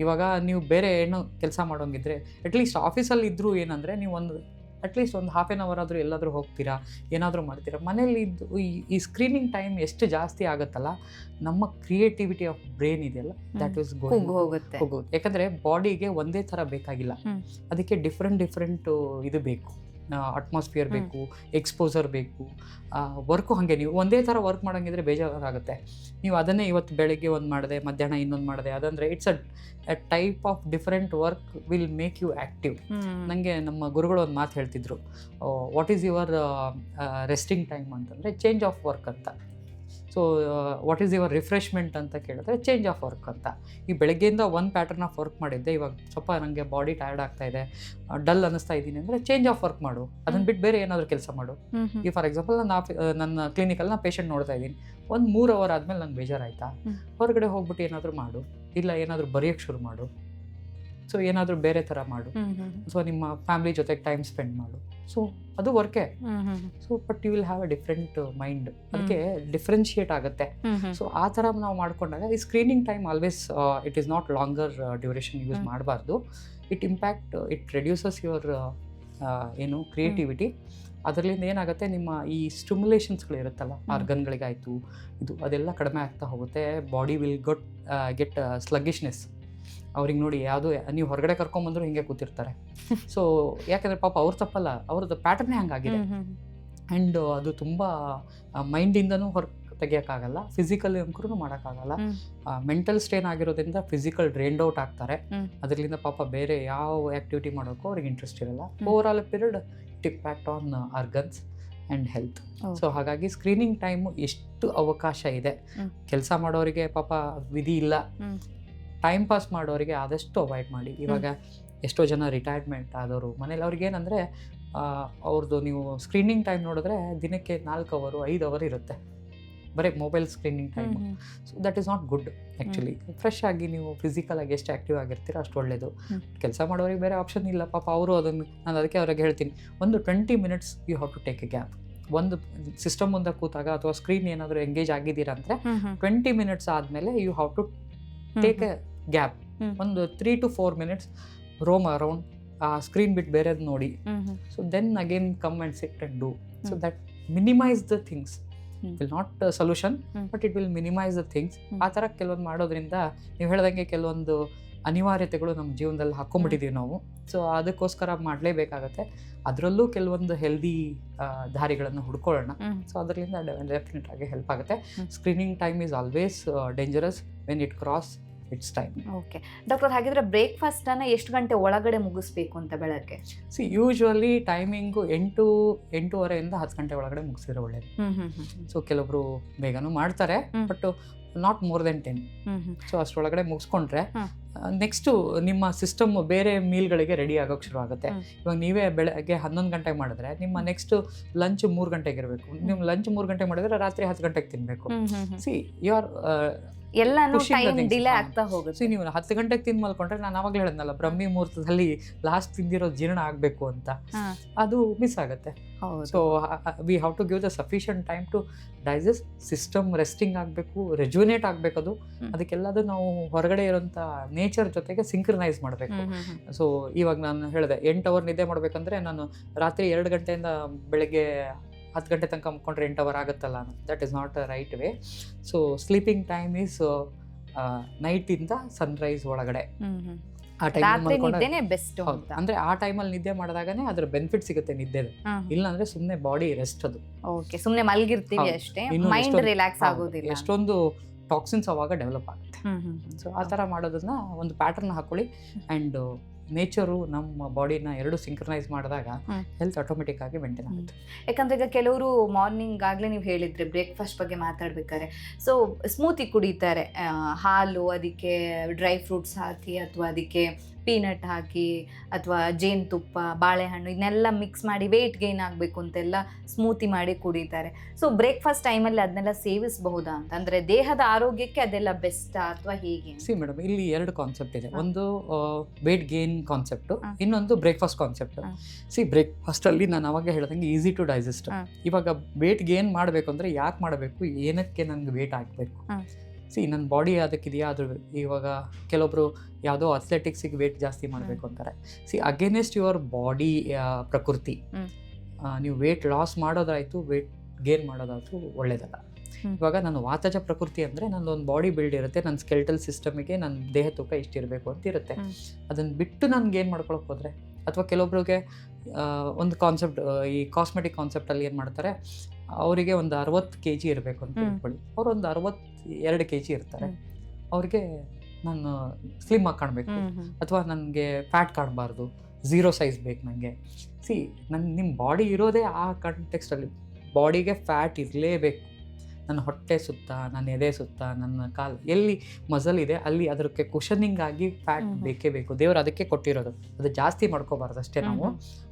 ಇವಾಗ ನೀವು ಬೇರೆ ಏನೋ ಕೆಲಸ ಮಾಡೋಂಗಿದ್ರೆ ಅಟ್ಲೀಸ್ಟ್ ಆಫೀಸಲ್ಲಿ ಇದ್ದರೂ ಏನಂದರೆ ನೀವು ಒಂದು ಅಟ್ಲೀಸ್ಟ್ ಒಂದು ಹಾಫ್ ಆನ್ ಅವರ್ ಆದರೂ ಎಲ್ಲಾದರೂ ಹೋಗ್ತೀರಾ ಏನಾದರೂ ಮಾಡ್ತೀರಾ. ಮನೇಲಿ ಇದ್ದು ಈ- ಸ್ಕ್ರೀನಿಂಗ್ ಟೈಮ್ ಎಷ್ಟು ಜಾಸ್ತಿ ಆಗುತ್ತಲ್ಲ ನಮ್ಮ ಕ್ರಿಯೇಟಿವಿಟಿ ಆಫ್ ಬ್ರೈನ್ ಇದೆಯಲ್ಲ ದ್ಯಾಟ್ ಈಸ್ ಕುಗ್ಗು ಹೋಗುತ್ತೆ. ಹೋಗೋದು ಯಾಕಂದರೆ ಬಾಡಿಗೆ ಒಂದೇ ಥರ ಬೇಕಾಗಿಲ್ಲ. ಅದಕ್ಕೆ ಡಿಫ್ರೆಂಟ್ ಡಿಫ್ರೆಂಟು ಇದು ಬೇಕು. ಅಟ್ಮಾಸ್ಫಿಯರ್. ಬೇಕು ಎಕ್ಸ್ಪೋಸರ್ ಬೇಕು ವರ್ಕು ಹಾಗೆ. ನೀವು ಒಂದೇ ಥರ ವರ್ಕ್ ಮಾಡೋಂಗಿದ್ರೆ ಬೇಜಾರಾಗುತ್ತೆ. ನೀವು ಅದನ್ನೇ ಇವತ್ತು ಬೆಳಗ್ಗೆ ಒಂದು ಮಾಡಿದೆ ಮಧ್ಯಾಹ್ನ ಇನ್ನೊಂದು ಮಾಡಿದೆ ಅದಂದರೆ it's a type of different work will make you active. ನನಗೆ ನಮ್ಮ ಗುರುಗಳು ಒಂದು ಮಾತು ಹೇಳ್ತಿದ್ರು. What is your resting time ಅಂತಂದರೆ ಚೇಂಜ್ ಆಫ್ ವರ್ಕ್ ಅಂತ. So what is your refreshment ಅಂತ ಕೇಳಿದ್ರೆ ಚೇಂಜ್ ಆಫ್ ವರ್ಕ್ ಅಂತ. ಈ ಬೆಳಗ್ಗೆಯಿಂದ ಒಂದು ಪ್ಯಾಟರ್ನ್ ಆಫ್ ವರ್ಕ್ ಮಾಡಿದ್ದೆ. ಇವಾಗ ಸ್ವಲ್ಪ ನನಗೆ ಬಾಡಿ ಟಯರ್ಡ್ ಆಗ್ತಾ ಇದೆ. ಡಲ್ ಅನ್ನಿಸ್ತಾ ಇದ್ದೀನಿ ಅಂದರೆ ಚೇಂಜ್ ಆಫ್ ವರ್ಕ್ ಮಾಡು. ಅದನ್ನು ಬಿಟ್ಟು ಬೇರೆ ಏನಾದರೂ ಕೆಲಸ ಮಾಡು. ಈ ಫಾರ್ ಎಕ್ಸಾಂಪಲ್ ನಾನು ಆಫ್ ನನ್ನ ಕ್ಲಿನಿಕಲ್ಲಿ ನಾನು ಪೇಷಂಟ್ ನೋಡ್ತಾ ಇದ್ದೀನಿ. ಒಂದು ಮೂರು ಅವರ್ ಆದಮೇಲೆ ನಂಗೆ ಬೇಜಾರಾಯ್ತಾ. ಹೊರಗಡೆ ಹೋಗ್ಬಿಟ್ಟು ಏನಾದರೂ ಮಾಡು. ಇಲ್ಲ ಏನಾದರೂ ಬರೆಯೋಕ್ಕೆ ಶುರು ಮಾಡು. ಸೊ ಏನಾದರೂ ಬೇರೆ ಥರ ಮಾಡು. ಹ್ಮ್, ನಿಮ್ಮ ಫ್ಯಾಮಿಲಿ ಜೊತೆಗೆ ಟೈಮ್ ಸ್ಪೆಂಡ್ ಮಾಡು. ಸೊ ಅದು ವರ್ಕೆ so but you will have a different mind ಅದಕ್ಕೆ ಡಿಫ್ರೆನ್ಶಿಯೇಟ್ ಆಗುತ್ತೆ. ಸೊ ಆ ಥರ ನಾವು ಮಾಡ್ಕೊಂಡಾಗ ಈ screening time always it is not longer duration use. ಮಾಡಬಾರ್ದು. It impact it reduces your ಏನು ಕ್ರಿಯೇಟಿವಿಟಿ ಅದರಲ್ಲಿಂದ ಏನಾಗುತ್ತೆ? ನಿಮ್ಮ ಈ ಸ್ಟಿಮ್ಯುಲೇಷನ್ಸ್ಗಳು ಇರುತ್ತಲ್ಲ ಆರ್ಗನ್ಗಳಿಗಾಯಿತು ಇದು ಅದೆಲ್ಲ ಕಡಿಮೆ ಆಗ್ತಾ ಹೋಗುತ್ತೆ. Body will got get sluggishness ಅವ್ರಿಗೆ ನೋಡಿ ಯಾವುದು ನೀವು ಹೊರಗಡೆ ಕರ್ಕೊಂಬಂದ್ರು ಹಿಂಗೆ ಕೂತಿರ್ತಾರೆ ಸೊ ಯಾಕಂದ್ರೆ ಪಾಪ ಅವ್ರ ತಪ್ಪಲ್ಲ ಅವ್ರದ್ದು ಪ್ಯಾಟರ್ನೇ ಹಂಗಾಗಿದೆ ಆ್ಯಂಡ್ ಅದು ತುಂಬ ಮೈಂಡಿಂದನೂ ಹೊರ ತೆಗಿಯೋಕ್ಕಾಗಲ್ಲ ಫಿಸಿಕಲ್ ಅಂಕರೂ ಮಾಡೋಕ್ಕಾಗಲ್ಲ. ಮೆಂಟಲ್ ಸ್ಟ್ರೇನ್ ಆಗಿರೋದ್ರಿಂದ ಫಿಸಿಕಲ್ ಡ್ರೈನ್ಡ್ ಔಟ್ ಆಗ್ತಾರೆ. ಅದರಿಂದ ಪಾಪ ಬೇರೆ ಯಾವ ಆ್ಯಕ್ಟಿವಿಟಿ ಮಾಡೋಕ್ಕೂ ಅವ್ರಿಗೆ ಇಂಟ್ರೆಸ್ಟ್ ಇರಲ್ಲ. Over all period it impact on organs and health. So ಹಾಗಾಗಿ ಸ್ಕ್ರೀನಿಂಗ್ ಟೈಮು ಎಷ್ಟು ಅವಕಾಶ ಇದೆ ಕೆಲಸ ಮಾಡೋರಿಗೆ ಪಾಪ ವಿಧಿ ಇಲ್ಲ. ಟೈಮ್ ಪಾಸ್ ಮಾಡೋರಿಗೆ ಆದಷ್ಟು ಅವಾಯ್ಡ್ ಮಾಡಿ. ಇವಾಗ ಎಷ್ಟೋ ಜನ ರಿಟೈರ್ಮೆಂಟ್ ಆದವರು ಮನೇಲಿ ಅವ್ರಿಗೆ ಏನಂದರೆ ಅವ್ರದ್ದು ನೀವು ಸ್ಕ್ರೀನಿಂಗ್ ಟೈಮ್ ನೋಡಿದ್ರೆ ದಿನಕ್ಕೆ ನಾಲ್ಕು ಅವರು ಐದು ಅವರ್ ಇರುತ್ತೆ. ಬರೀ mobile screening time. So that is not good actually fresh ಆಗಿ ನೀವು ಫಿಸಿಕಲ್ ಆಗಿ ಎಷ್ಟು ಆ್ಯಕ್ಟಿವ್ ಆಗಿರ್ತೀರ ಅಷ್ಟು ಒಳ್ಳೆಯದು ಕೆಲಸ ಮಾಡೋರಿಗೆ ಬೇರೆ ಆಪ್ಷನ್ ಇಲ್ಲ. ಪಾಪ ಅವರು ಅದನ್ನು ನಾನು ಅದಕ್ಕೆ ಅವ್ರಿಗೆ ಹೇಳ್ತೀನಿ. ಒಂದು twenty minutes you have to take a gap ಒಂದು ಸಿಸ್ಟಮ್ ಮುಂದೆ ಕೂತಾಗ ಅಥವಾ ಸ್ಕ್ರೀನ್ ಏನಾದರೂ ಎಂಗೇಜ್ ಆಗಿದ್ದೀರಾ ಅಂದರೆ. ಟ್ವೆಂಟಿ ಮಿನಿಟ್ಸ್ ಆದಮೇಲೆ you have to take a gap. ಒಂದು three to four minutes roam around ಆ ಸ್ಕ್ರೀನ್ ಬಿಟ್ಟು ಬೇರೆದು ನೋಡಿ. So then again come and sit and do so that minimise the things. Will not solution but it will minimise the things ಆ ಥರ ಕೆಲವೊಂದು ಮಾಡೋದ್ರಿಂದ ನೀವು ಹೇಳ್ದಂಗೆ ಕೆಲವೊಂದು ಅನಿವಾರ್ಯತೆಗಳು ನಮ್ಮ ಜೀವನದಲ್ಲಿ ಹಾಕೊಂಡ್ಬಿಟ್ಟಿದ್ದೀವಿ ನಾವು. ಸೊ ಅದಕ್ಕೋಸ್ಕರ ಮಾಡಲೇಬೇಕಾಗತ್ತೆ. ಅದರಲ್ಲೂ ಕೆಲವೊಂದು ಹೆಲ್ದಿ ದಾರಿಗಳನ್ನು ಹುಡ್ಕೊಳ್ಳೋಣ. ಸೊ ಅದರಿಂದ ಡೆಫಿನೆಟ್ ಆಗಿ ಹೆಲ್ಪ್ ಆಗುತ್ತೆ. Screening time is always dangerous when it cross its time okay doctor ಹಾಗಿದ್ರೆ ಬ್ರೇಕ್ಫಾಸ್ಟ್ ಅನ್ನು ಎಷ್ಟು ಗಂಟೆ ಒಳಗಡೆ ಮುಗಿಸ್ಬೇಕು ಅಂತ ಬೆಳಗ್ಗೆ? ಸಿ ಯೂಶ್ವಲಿ ಟೈಮಿಂಗು ಎಂಟು ಎಂಟೂವರೆಯಿಂದ ಹತ್ತು ಗಂಟೆ ಒಳಗಡೆ ಮುಗಿಸಿದ್ರೆ ಒಳ್ಳೇದು. ಸೊ ಕೆಲವೊಬ್ರು ಬೇಗನೂ ಮಾಡ್ತಾರೆ but not more then ten so ಅಷ್ಟರೊಳಗಡೆ ಮುಗಿಸ್ಕೊಂಡ್ರೆ. ನೆಕ್ಸ್ಟು ನಿಮ್ಮ ಸಿಸ್ಟಮ್ ಬೇರೆ ಮೀಲ್ಗಳಿಗೆ ರೆಡಿ ಆಗೋಕ್ಕೆ ಶುರು ಆಗುತ್ತೆ. ಇವಾಗ ನೀವೇ ಬೆಳಗ್ಗೆ ಹನ್ನೊಂದು ಗಂಟೆಗೆ ಮಾಡಿದ್ರೆ ನಿಮ್ಮ ನೆಕ್ಸ್ಟ್ ಲಂಚ್ ಮೂರು ಗಂಟೆಗೆ ಇರಬೇಕು. ನೀವು ಲಂಚ್ ಮೂರು ಗಂಟೆಗೆ ಮಾಡಿದ್ರೆ ರಾತ್ರಿ ಹತ್ತು ಗಂಟೆಗೆ ತಿನ್ನಬೇಕು. ಸಿ ಯು ಆರ್ ಎಲ್ಲಾನು ಟೈಮ್ ಡಿಲೇ ಆಗ್ತಾ ಸಿ ಹೋಗುತ್ತೆ ನೀವು ಹತ್ತು ಗಂಟೆಗೆ ತಿಂದು ಮಲ್ಕೊಂಡ್ರೆ ನಾನು ಅವಾಗಲೇ ಹೇಳಿದ್ನಲ್ಲ ಬ್ರಹ್ಮಿ ಮುಹೂರ್ತದಲ್ಲಿ ಲಾಸ್ಟ್ ತಿಂದಿರೋ ಜೀರ್ಣ ಆಗಬೇಕು ಅಂತ. ಅದು ಮಿಸ್ ಆಗುತ್ತೆ. So we have to give the sufficient time to digest system resting ಆಗಬೇಕು ರೆಜ್ಯುನೇಟ್ ಆಗಬೇಕು ಅದು. ಅದಕ್ಕೆಲ್ಲದು ನಾವು ಹೊರಗಡೆ ಇರೋಂಥ ನೇಚರ್ ಜೊತೆಗೆ ಸಿಂಕ್ರನೈಸ್ ಮಾಡಬೇಕು. ಸೊ ಇವಾಗ ನಾನು ಹೇಳಿದೆ ಎಂಟು ಅವರ್ ನಿದ್ದೆ ಮಾಡಬೇಕಂದ್ರೆ ನಾನು ರಾತ್ರಿ ಎರಡು ಗಂಟೆಯಿಂದ ಬೆಳಗ್ಗೆ ಹತ್ತು ಗಂಟೆ ತನಕ ಮುಕ್ಕೊಂಡ್ರೆ ಎಂಟು ಅವರ್ ಆಗುತ್ತಲ್ಲ that is not a right way so sleeping time is ನೈಟಿಂದ sunrise ಒಳಗಡೆ. ಆ ಟೈಮ್ ಬೆಸ್ಟ್ ಅಂದ್ರೆ ಆ ಟೈಮಲ್ಲಿ ನಿದ್ದೆ ಮಾಡಿದಾಗನೇ ಅದ್ರ ಬೆನಿಫಿಟ್ ಸಿಗುತ್ತೆ ನಿದ್ದೆದು. ಇಲ್ಲ ಅಂದ್ರೆ ಸುಮ್ಮನೆ ಬಾಡಿ ರೆಸ್ಟ್ ಅದು. ಓಕೆ ಸುಮ್ಮನೆ ಮಲಗಿರ್ತೀವಿ. ಅಷ್ಟೇ. Mind relax. ಆಗೋದಿಲ್ಲ. ಎಷ್ಟೊಂದು ಟಾಕ್ಸಿನ್ಸ್ ಅವಾಗ ಡೆವಲಪ್ ಆಗುತ್ತೆ. ಸೊ ಆ ಥರ ಮಾಡೋದನ್ನ ಒಂದು ಪ್ಯಾಟರ್ನ್ ಹಾಕೊಳ್ಳಿ. ಆ್ಯಂಡ್ ನೇಚರು ನಮ್ಮ ಬಾಡಿನ ಎರಡು ಸಿಂಕ್ರನೈಸ್ ಮಾಡಿದಾಗ ಹೆಲ್ತ್ ಆಟೋಮೆಟಿಕ್ ಆಗಿ ಮೇಂಟೈನ್ ಆಗುತ್ತೆ. ಯಾಕಂದ್ರೆ ಈಗ ಕೆಲವರು ಮಾರ್ನಿಂಗ್ ಆಗಲೇ ನೀವು ಹೇಳಿದ್ರೆ ಬ್ರೇಕ್ಫಾಸ್ಟ್ ಬಗ್ಗೆ ಮಾತಾಡ್ಬೇಕಾದ್ರೆ. ಸೊ ಸ್ಮೂತಿ ಕುಡಿತಾರೆ. ಹಾಲು ಅದಕ್ಕೆ ಡ್ರೈ ಫ್ರೂಟ್ಸ್ ಹಾಕಿ ಅಥವಾ ಅದಕ್ಕೆ ಪೀನಟ್ ಹಾಕಿ ಅಥವಾ ಜೇನುತುಪ್ಪ ಬಾಳೆಹಣ್ಣು ಇದನ್ನೆಲ್ಲ ಮಿಕ್ಸ್ ಮಾಡಿ ವೆಯ್ಟ್ ಗೈನ್ ಆಗಬೇಕು ಅಂತೆಲ್ಲ ಸ್ಮೂತಿ ಮಾಡಿ ಕುಡಿತಾರೆ ಸೊ ಬ್ರೇಕ್ಫಾಸ್ಟ್ ಟೈಮಲ್ಲಿ ಅದನ್ನೆಲ್ಲ ಸೇವಿಸಬಹುದಾ ಅಂತ ಅಂದರೆ ದೇಹದ ಆರೋಗ್ಯಕ್ಕೆ ಅದೆಲ್ಲ ಬೆಸ್ಟಾ ಅಥವಾ ಹೇಗೆ ಸಿ ಮೇಡಮ್ ಇಲ್ಲಿ ಎರಡು ಕಾನ್ಸೆಪ್ಟ್ ಇದೆ. ಒಂದು ವೆಯ್ಟ್ ಗೈನ್ ಕಾನ್ಸೆಪ್ಟು. ಇನ್ನೊಂದು ಬ್ರೇಕ್ಫಾಸ್ಟ್ ಕಾನ್ಸೆಪ್ಟ್. ಸಿ ಬ್ರೇಕ್ಫಾಸ್ಟಲ್ಲಿ ನಾನು ಅವಾಗ ಹೇಳ್ದಂಗೆ ಈಸಿ ಟು ಡೈಜೆಸ್ಟ್. ಇವಾಗ ವೆಯ್ಟ್ ಗೇನ್ ಮಾಡಬೇಕು ಅಂದರೆ ಯಾಕೆ ಮಾಡಬೇಕು ಏನಕ್ಕೆ ನನಗೆ ವೆಯ್ಟ್ ಹಾಕಬೇಕು ಹಾ. ಸಿ ನನ್ನ ಬಾಡಿ ಅದಕ್ಕಿದೆಯಾ? ಅದ್ರ ಇವಾಗ ಕೆಲವೊಬ್ಬರು ಯಾವುದೋ ಅಥ್ಲೆಟಿಕ್ಸಿಗೆ ವೇಟ್ ಜಾಸ್ತಿ ಮಾಡಬೇಕು ಅಂತಾರೆ. ಸಿ ಅಗೇನೆಸ್ಟ್ ಯುವರ್ ಬಾಡಿ ಪ್ರಕೃತಿ. ನೀವು ವೇಟ್ ಲಾಸ್ ಮಾಡೋದಾಯಿತು ವೇಟ್ ಗೇನ್ ಮಾಡೋದಾಯಿತು ಒಳ್ಳೇದಲ್ಲ. ಇವಾಗ ನಾನು ವಾತಜ ಪ್ರಕೃತಿ ಅಂದರೆ ಒಂದು ಬಾಡಿ ಬಿಲ್ಡ್ ಇರುತ್ತೆ ನನ್ನ ಸ್ಕೆಲ್ಟಲ್ ಸಿಸ್ಟಮಿಗೆ ನನ್ನ ದೇಹ ತೂಕ ಇಷ್ಟಿರಬೇಕು ಅಂತ ಇರುತ್ತೆ. ಅದನ್ನು ಬಿಟ್ಟು ನಾನು ಗೇನ್ ಮಾಡ್ಕೊಳಕ್ಕೆ ಹೋದರೆ ಅಥವಾ ಕೆಲವೊಬ್ರಿಗೆ ಒಂದು ಕಾನ್ಸೆಪ್ಟ್ ಈ ಕಾಸ್ಮೆಟಿಕ್ ಕಾನ್ಸೆಪ್ಟಲ್ಲಿ ಏನು ಮಾಡ್ತಾರೆ ಅವರಿಗೆ ಒಂದು ಅರವತ್ತು ಕೆ ಜಿ ಇರಬೇಕು ಅಂತ ಹೇಳ್ಕೊಳ್ಳಿ ಅವ್ರು ಒಂದು ಅರವತ್ತು ಎರಡು ಕೆ ಜಿ ಇರ್ತಾರೆ. ಅವ್ರಿಗೆ ನಾನು ಸ್ಲಿಮ್ ಆಗಿ ಕಾಣಬೇಕು. ಅಥವಾ ನನಗೆ ಫ್ಯಾಟ್ ಕಾಣಬಾರ್ದು. ಝೀರೋ ಸೈಜ್ ಬೇಕು ನನಗೆ ಸಿ ನನ್ನ ನಿಮ್ಮ ಬಾಡಿ ಇರೋದೇ ಆ ಕಾಂಟೆಕ್ಸ್ಟಲ್ಲಿ ಬಾಡಿಗೆ ಫ್ಯಾಟ್ ಇರಲೇಬೇಕು. ನನ್ನ ಹೊಟ್ಟೆ ಸುತ್ತ ನನ್ನ ಎದೆ ಸುತ್ತ ನನ್ನ ಕಾಲು ಎಲ್ಲಿ ಮಸಲ್ ಇದೆ ಅಲ್ಲಿ ಅದಕ್ಕೆ ಕುಷನಿಂಗ್ ಆಗಿ ಫ್ಯಾಟ್. ಬೇಕೇ ಬೇಕು. ದೇವರು ಅದಕ್ಕೆ ಕೊಟ್ಟಿರೋದು. ಅದು ಜಾಸ್ತಿ ಮಾಡ್ಕೋಬಾರ್ದು ಅಷ್ಟೇ ನಾವು.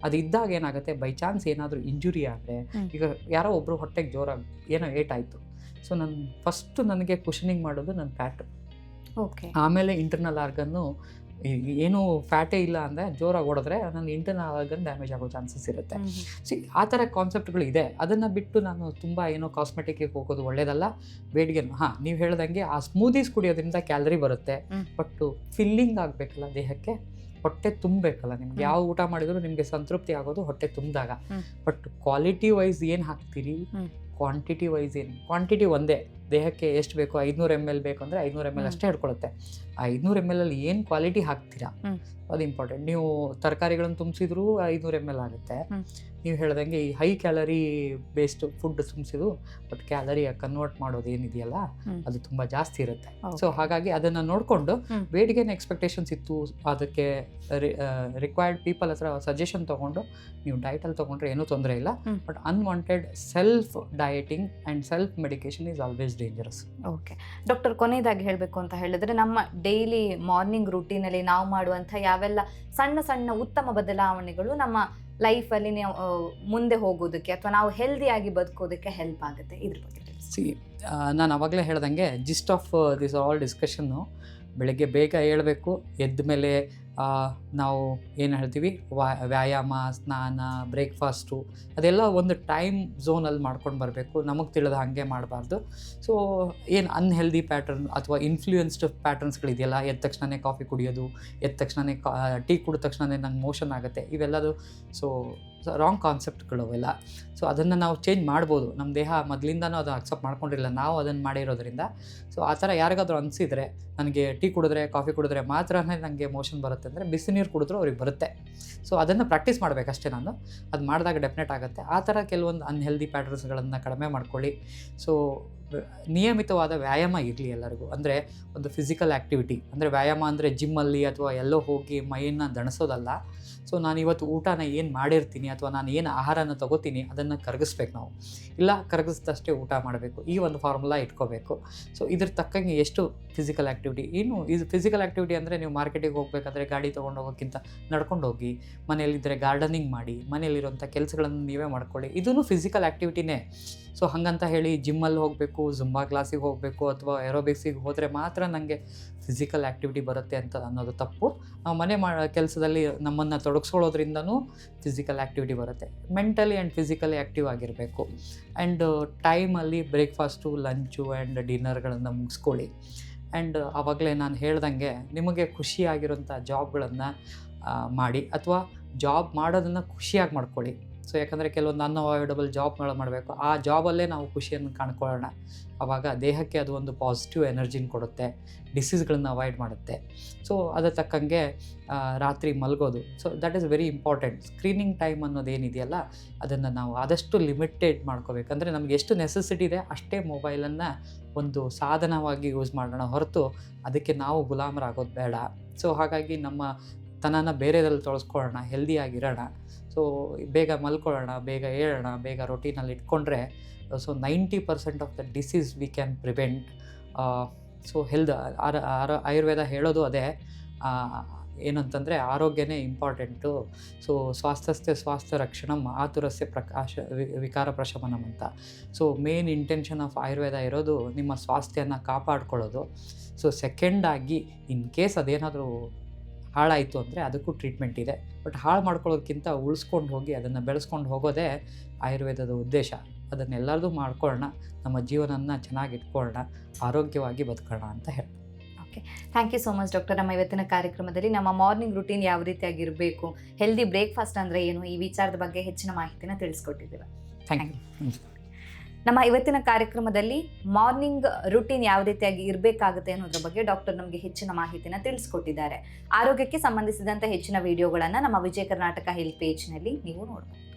ಅದು ಇದ್ದಾಗ ಏನಾಗುತ್ತೆ ಬೈ ಚಾನ್ಸ್ ಏನಾದರೂ ಇಂಜುರಿ ಆದರೆ ಈಗ ಯಾರೋ ಒಬ್ಬರು ಹೊಟ್ಟೆಗೆ ಜೋರಾಗಿ ಏನೋ ಏಟಾಯಿತು. ಸೊ ನನ್ನ ಫಸ್ಟು ನನಗೆ ಕುಷನಿಂಗ್ ಮಾಡೋದು ನನ್ನ ಫ್ಯಾಟ್ ಓಕೆ ಆಮೇಲೆ ಇಂಟರ್ನಲ್ ಆರ್ಗನ್ನು ಏನು ಫ್ಯಾಟೇ ಇಲ್ಲ ಅಂದರೆ ಜೋರಾಗಿ ಓಡಿದ್ರೆ ನನ್ನ ಇಂಟರ್ನಲ್ ಆರ್ಗನ್ ಡ್ಯಾಮೇಜ್ ಆಗೋ ಚಾನ್ಸಸ್ ಇರುತ್ತೆ. ಸಿ ಆ ಥರ ಕಾನ್ಸೆಪ್ಟ್ಗಳು ಇದೆ ಅದನ್ನು ಬಿಟ್ಟು ನಾನು ತುಂಬ ಏನೋ ಕಾಸ್ಮೆಟಿಕ್ಗೆ ಹೋಗೋದು ಒಳ್ಳೇದಲ್ಲ ಬೇಡಿಗೆ ಹಾಂ ನೀವು ಹೇಳ್ದಂಗೆ ಆ ಸ್ಮೂದೀಸ್ ಕುಡಿಯೋದ್ರಿಂದ ಕ್ಯಾಲರಿ ಬರುತ್ತೆ. ಬಟ್ ಫಿಲ್ಲಿಂಗ್ ಆಗಬೇಕಲ್ಲ ದೇಹಕ್ಕೆ ಹೊಟ್ಟೆ ತುಂಬಬೇಕಲ್ಲ ನಿಮ್ಗೆ. ಯಾವ ಊಟ ಮಾಡಿದ್ರು ನಿಮಗೆ ಸಂತೃಪ್ತಿ ಆಗೋದು ಹೊಟ್ಟೆ ತುಂಬಿದಾಗ. ಬಟ್ ಕ್ವಾಲಿಟಿ ವೈಸ್ ಏನು ಹಾಕ್ತೀರಿ. ಕ್ವಾಂಟಿಟಿ ವೈಸ್ ಏನು ಕ್ವಾಂಟಿಟಿ ಒಂದೇ ದೇಹಕ್ಕೆ ಎಷ್ಟು ಬೇಕು ಐದುನೂರು ಎಂ ಎಲ್ ಬೇಕು ಅಂದರೆ ಐದುನೂರು ಎಂ ಎಲ್ ಅಷ್ಟೇ ಹಿಡ್ಕೊಳುತ್ತೆ ಆ ಐದುನೂರು ಎಂ ಎಲ್ ಅಲ್ಲಿ ಏನು ಕ್ವಾಲಿಟಿ ಹಾಕ್ತೀರಾ. ಅದು ಇಂಪಾರ್ಟೆಂಟ್ ನೀವು ತರಕಾರಿಗಳನ್ನು ತುಂಬಿಸಿದ್ರು ಐದುನೂರು ಎಂ ಎಲ್ ಆಗುತ್ತೆ. ನೀವು ಹೇಳ್ದಂಗೆ ಈ ಹೈ ಕ್ಯಾಲರಿ ಬೇಸ್ಡ್ ಫುಡ್ ತುಂಬಿಸಿದ್ರು ಬಟ್ ಕ್ಯಾಲರಿ ಕನ್ವರ್ಟ್ ಮಾಡೋದು ಏನಿದೆಯಲ್ಲ ಅದು ತುಂಬ ಜಾಸ್ತಿ ಇರುತ್ತೆ. ಸೊ ಹಾಗಾಗಿ ಅದನ್ನು ನೋಡಿಕೊಂಡು. ವೇಟ್ಗೇನು ಎಕ್ಸ್ಪೆಕ್ಟೇಷನ್ಸ್ ಇತ್ತು ಅದಕ್ಕೆ ರಿಕ್ವೈರ್ಡ್ ಪೀಪಲ್ ಹತ್ರ ಸಜೆಷನ್ ತೊಗೊಂಡು ನೀವು ಡಯಟಲ್ಲಿ ತೊಗೊಂಡ್ರೆ ಏನೂ ತೊಂದರೆ ಇಲ್ಲ. But unwanted self dieting and self medication is always dangerous okay doctor ಕೊನೆಯದಾಗಿ ಹೇಳಬೇಕು ಅಂತ ಹೇಳಿದ್ರೆ ನಮ್ಮ ಡೈಲಿ ಮಾರ್ನಿಂಗ್ ರೂಟೀನಲ್ಲಿ ನಾವು ಮಾಡುವಂಥ ಯಾವೆಲ್ಲ ಸಣ್ಣ ಸಣ್ಣ ಉತ್ತಮ ಬದಲಾವಣೆಗಳು ನಮ್ಮ ಲೈಫಲ್ಲಿ ಅಲ್ಲಿ ಮುಂದೆ ಹೋಗೋದಕ್ಕೆ ಅಥವಾ ನಾವು ಹೆಲ್ದಿಯಾಗಿ ಬದುಕೋದಕ್ಕೆ ಹೆಲ್ಪ್ ಆಗುತ್ತೆ. ಇದ್ರ ಬಗ್ಗೆ ಸಿ ನಾನು ಅವಾಗಲೇ ಹೇಳ್ದಂಗೆ gist of this all discussion ಬೆಳಗ್ಗೆ ಬೇಗ ಹೇಳಬೇಕು ಎದ್ದ ಮೇಲೆ ನಾವು ಏನು ಹೇಳ್ತೀವಿ? ವ್ಯಾಯಾಮ, ಸ್ನಾನ, ಬ್ರೇಕ್ಫಾಸ್ಟು ಅದೆಲ್ಲ ಒಂದು ಟೈಮ್ ಝೋನಲ್ಲಿ ಮಾಡ್ಕೊಂಡು ಬರಬೇಕು. ನಮಗೆ ತಿಳಿದ ಹಾಗೆ ಮಾಡಬಾರ್ದು. ಸೊ, ಏನು ಅನ್ಹೆಲ್ದಿ ಪ್ಯಾಟರ್ನ್ ಅಥವಾ ಇನ್ಫ್ಲೂಯೆನ್ಸ್ಡ್ ಪ್ಯಾಟರ್ನ್ಸ್ಗಳಿದೆಯಲ್ಲ ಎದ್ದ ತಕ್ಷಣನೇ ಕಾಫಿ ಕುಡಿಯೋದು, ಎದ್ದ ತಕ್ಷಣನೇ ಕಾ, ಟೀ ಕುಡಿದ ತಕ್ಷಣನೇ ನಂಗೆ ಮೋಷನ್ ಆಗುತ್ತೆ, ಇವೆಲ್ಲದು. ಸೊ ರಾಂಗ್ ಕಾನ್ಸೆಪ್ಟ್ಗಳು ಅವೆಲ್ಲ. ಸೊ ಅದನ್ನು ನಾವು ಚೇಂಜ್ ಮಾಡ್ಬೋದು. ನಮ್ಮ ದೇಹ ಮೊದಲಿಂದನೂ ಅದು ಅಕ್ಸೆಪ್ಟ್ ಮಾಡ್ಕೊಂಡಿರಲಿಲ್ಲ ನಾವು ಅದನ್ನು ಮಾಡಿರೋದ್ರಿಂದ. ಸೊ ಆ ಥರ ಯಾರಿಗಾದ್ರೂ ಅನಿಸಿದರೆ, ನನಗೆ ಟೀ ಕುಡಿದ್ರೆ, ಕಾಫಿ ಕುಡಿದ್ರೆ ಮಾತ್ರನೇ ನನಗೆ ಮೋಷನ್ ಬರುತ್ತೆ ಅಂದರೆ ಬಿಸಿ ನೀರು ಕುಡಿದ್ರು ಅವ್ರಿಗೆ ಬರುತ್ತೆ. ಸೊ ಅದನ್ನು ಪ್ರಾಕ್ಟೀಸ್ ಮಾಡಬೇಕಷ್ಟೇ ನಾನು. ಅದು ಮಾಡಿದಾಗ ಡೆಫಿನೆಟ್ ಆಗುತ್ತೆ. ಆ ಥರ ಕೆಲವೊಂದು ಅನ್ಹೆಲ್ದಿ ಪ್ಯಾಟರ್ನ್ಸ್ಗಳನ್ನು ಕಡಿಮೆ ಮಾಡ್ಕೊಳ್ಳಿ. ಸೊ ನಿಯಮಿತವಾದ ವ್ಯಾಯಾಮ ಇರಲಿ ಎಲ್ಲರಿಗೂ. ಅಂದರೆ ಒಂದು ಫಿಸಿಕಲ್ ಆ್ಯಕ್ಟಿವಿಟಿ ಅಂದರೆ ವ್ಯಾಯಾಮ ಅಂದರೆ ಜಿಮ್ಮಲ್ಲಿ ಅಥವಾ ಎಲ್ಲೋ ಹೋಗಿ ಮೈಯನ್ನು ದಣಿಸೋದಲ್ಲ. ಸೊ ನಾನು ಇವತ್ತು ಊಟನ ಏನು ಮಾಡಿರ್ತೀನಿ ಅಥವಾ ನಾನು ಏನು ಆಹಾರನ ತಗೋತೀನಿ ಅದನ್ನು ಕರಗಿಸ್ಬೇಕು ನಾವು. ಇಲ್ಲ, ಕರಗಿಸ್ದಷ್ಟೇ ಊಟ ಮಾಡಬೇಕು. ಈ ಒಂದು ಫಾರ್ಮುಲಾ ಇಟ್ಕೋಬೇಕು. ಸೊ ಇದ್ರ ತಕ್ಕಂಗೆ ಎಷ್ಟು ಫಿಸಿಕಲ್ ಆ್ಯಕ್ಟಿವಿಟಿ ಏನು ಇದು ಫಿಸಿಕಲ್ ಆ್ಯಕ್ಟಿವಿಟಿ ಅಂದರೆ ನೀವು ಮಾರ್ಕೆಟಿಗೆ ಹೋಗಬೇಕಾದ್ರೆ ಗಾಡಿ ತೊಗೊಂಡು ಹೋಗೋಕ್ಕಿಂತ ನಡ್ಕೊಂಡು ಹೋಗಿ ಮನೆಯಲ್ಲಿದ್ದರೆ ಗಾರ್ಡನಿಂಗ್ ಮಾಡಿ ಮನೆಯಲ್ಲಿರುವಂಥ ಕೆಲಸಗಳನ್ನು ನೀವೇ ಮಾಡ್ಕೊಳ್ಳಿ. ಇದೂ ಫಿಸಿಕಲ್ ಆ್ಯಕ್ಟಿವಿಟಿನೇ ಸೊ ಹಾಗಂತ ಹೇಳಿ ಜಿಮ್ಮಲ್ಲಿ ಹೋಗಬೇಕು ಜುಂಬಾ ಕ್ಲಾಸಿಗೆ ಹೋಗಬೇಕು ಅಥವಾ ಏರೋಬಿಕ್ಸಿಗೆ ಹೋದರೆ ಮಾತ್ರ ನನಗೆ ಫಿಸಿಕಲ್ ಆ್ಯಕ್ಟಿವಿಟಿ ಬರುತ್ತೆ ಅಂತ ಅನ್ನೋದು ತಪ್ಪು. ನಾವು ಮನೆ ಮಾ, ಕೆಲಸದಲ್ಲಿ ನಮ್ಮನ್ನು ತೊಡಗಿಸ್ಕೊಳ್ಳೋದ್ರಿಂದನೂ ಫಿಸಿಕಲ್ ಆ್ಯಕ್ಟಿವಿಟಿ ಬರುತ್ತೆ. ಮೆಂಟಲಿ ಆ್ಯಂಡ್ ಫಿಸಿಕಲಿ ಆ್ಯಕ್ಟಿವ್ ಆಗಿರಬೇಕು. ಆ್ಯಂಡ್ ಟೈಮಲ್ಲಿ ಬ್ರೇಕ್ಫಾಸ್ಟು ಲಂಚು ಆ್ಯಂಡ್ ಡಿನ್ನರ್ಗಳನ್ನು ಮುಗಿಸ್ಕೊಳ್ಳಿ. ಆ್ಯಂಡ್ ಆವಾಗಲೇ ನಾನು ಹೇಳ್ದಂಗೆ ನಿಮಗೆ ಖುಷಿಯಾಗಿರೋಂಥ ಜಾಬ್ಗಳನ್ನು ಮಾಡಿ ಅಥವಾ ಜಾಬ್ ಮಾಡೋದನ್ನು ಖುಷಿಯಾಗಿ ಮಾಡ್ಕೊಳ್ಳಿ. ಸೊ ಯಾಕಂದರೆ ಕೆಲವೊಂದು ಅನ್ಅವಾಯ್ಡಬಲ್ ಜಾಬ್ಗಳು ಮಾಡಬೇಕು. ಆ ಜಾಬಲ್ಲೇ ನಾವು ಖುಷಿಯನ್ನು ಕಾಣ್ಕೊಳ್ಳೋಣ. ಆವಾಗ ದೇಹಕ್ಕೆ ಅದು ಒಂದು ಪಾಸಿಟಿವ್ ಎನರ್ಜಿನ ಕೊಡುತ್ತೆ. ಡಿಸೀಸ್ಗಳನ್ನ ಅವಾಯ್ಡ್ ಮಾಡುತ್ತೆ. ಸೊ ಅದರ ತಕ್ಕಂಗೆ ರಾತ್ರಿ ಮಲಗೋದು. So that is very important screening time ಅನ್ನೋದು ಏನಿದೆಯಲ್ಲ, ಅದನ್ನು ನಾವು ಆದಷ್ಟು ಲಿಮಿಟೆಡ್ ಮಾಡ್ಕೋಬೇಕಂದ್ರೆ ನಮ್ಗೆ ಎಷ್ಟು ನೆಸೆಸಿಟಿ ಇದೆ, ಅಷ್ಟೇ ಮೊಬೈಲನ್ನು ಒಂದು ಸಾಧನವಾಗಿ ಯೂಸ್ ಮಾಡೋಣ ಹೊರತು ಅದಕ್ಕೆ ನಾವು ಗುಲಾಮರಾಗೋದು ಬೇಡ. ಸೊ ಹಾಗಾಗಿ ನಮ್ಮ ತನನ ಬೇರೆದ್ರಲ್ಲಿ ತೊಳಸ್ಕೊಳ್ಳೋಣ ಹೆಲ್ದಿಯಾಗಿರೋಣ ಸೊ ಬೇಗ ಮಲ್ಕೊಳ್ಳೋಣ, ಬೇಗ ಹೇಳೋಣ, ಬೇಗ ರೊಟೀನಲ್ಲಿ ಇಟ್ಕೊಂಡ್ರೆ so ninety percent of the disease we can prevent so health Ayurveda ಹೇಳೋದು ಅದೇ. ಏನಂತಂದರೆ ಆರೋಗ್ಯನೇ ಇಂಪಾರ್ಟೆಂಟು ಸೊ ಸ್ವಾಸ್ಥ್ಯಸ್ಥೆ ಸ್ವಾಸ್ಥ್ಯ ರಕ್ಷಣಂ ಆತುರಸ್ಯ ಪ್ರಕಾಶ ವಿಕಾರ ಪ್ರಶಮನಂ ಅಂತ. So main intention of Ayurveda ಇರೋದು ನಿಮ್ಮ ಸ್ವಾಸ್ಥ್ಯನ ಕಾಪಾಡ್ಕೊಳ್ಳೋದು. ಸೊ ಸೆಕೆಂಡಾಗಿ ಇನ್ ಕೇಸ್ ಅದೇನಾದರೂ ಹಾಳಾಯಿತು ಅಂದರೆ ಅದಕ್ಕೂ ಟ್ರೀಟ್ಮೆಂಟ್ ಇದೆ. ಬಟ್ ಹಾಳು ಮಾಡ್ಕೊಳ್ಳೋದಕ್ಕಿಂತ ಉಳಿಸ್ಕೊಂಡು ಹೋಗಿ ಅದನ್ನು ಬೆಳೆಸ್ಕೊಂಡು ಹೋಗೋದೇ ಆಯುರ್ವೇದದ ಉದ್ದೇಶ. ಅದನ್ನೆಲ್ಲರದು ಮಾಡ್ಕೊಳ್ಳೋಣ ನಮ್ಮ ಜೀವನನ ಚೆನ್ನಾಗಿ ಇಟ್ಕೊಳ್ಳೋಣ ಆರೋಗ್ಯವಾಗಿ ಬದುಕೋಣ ಅಂತ ಹೇಳಿ thank you so much doctor ನಮ್ಮ ಇವತ್ತಿನ ಕಾರ್ಯಕ್ರಮದಲ್ಲಿ ನಮ್ಮ ಮಾರ್ನಿಂಗ್ ರುಟೀನ್ ಯಾವ ರೀತಿಯಾಗಿರಬೇಕು ಹೆಲ್ದಿ ಬ್ರೇಕ್ಫಾಸ್ಟ್ ಅಂದರೆ ಏನು ಈ ವಿಚಾರದ ಬಗ್ಗೆ ಹೆಚ್ಚಿನ ಮಾಹಿತಿನ ತಿಳಿಸ್ಕೊಟ್ಟಿದ್ದೀರಾ ಥ್ಯಾಂಕ್ ಯು ನಮ್ಮ ಇವತ್ತಿನ ಕಾರ್ಯಕ್ರಮದಲ್ಲಿ ಮಾರ್ನಿಂಗ್ ರುಟೀನ್ ಯಾವ ರೀತಿಯಾಗಿ ಇರಬೇಕಾಗುತ್ತೆ ಅನ್ನೋದ್ರ ಬಗ್ಗೆ ಡಾಕ್ಟರ್ ನಮಗೆ ಹೆಚ್ಚಿನ ಮಾಹಿತಿನ ತಿಳಿಸ್ಕೊಟ್ಟಿದ್ದಾರೆ. ಆರೋಗ್ಯಕ್ಕೆ ಸಂಬಂಧಿಸಿದಂಥ ಹೆಚ್ಚಿನ ವಿಡಿಯೋಗಳನ್ನು ನಮ್ಮ ವಿಜಯ ಕರ್ನಾಟಕ ಹೆಲ್ತ್ ಪೇಜ್ನಲ್ಲಿ ನೀವು ನೋಡ್ಬೋದು.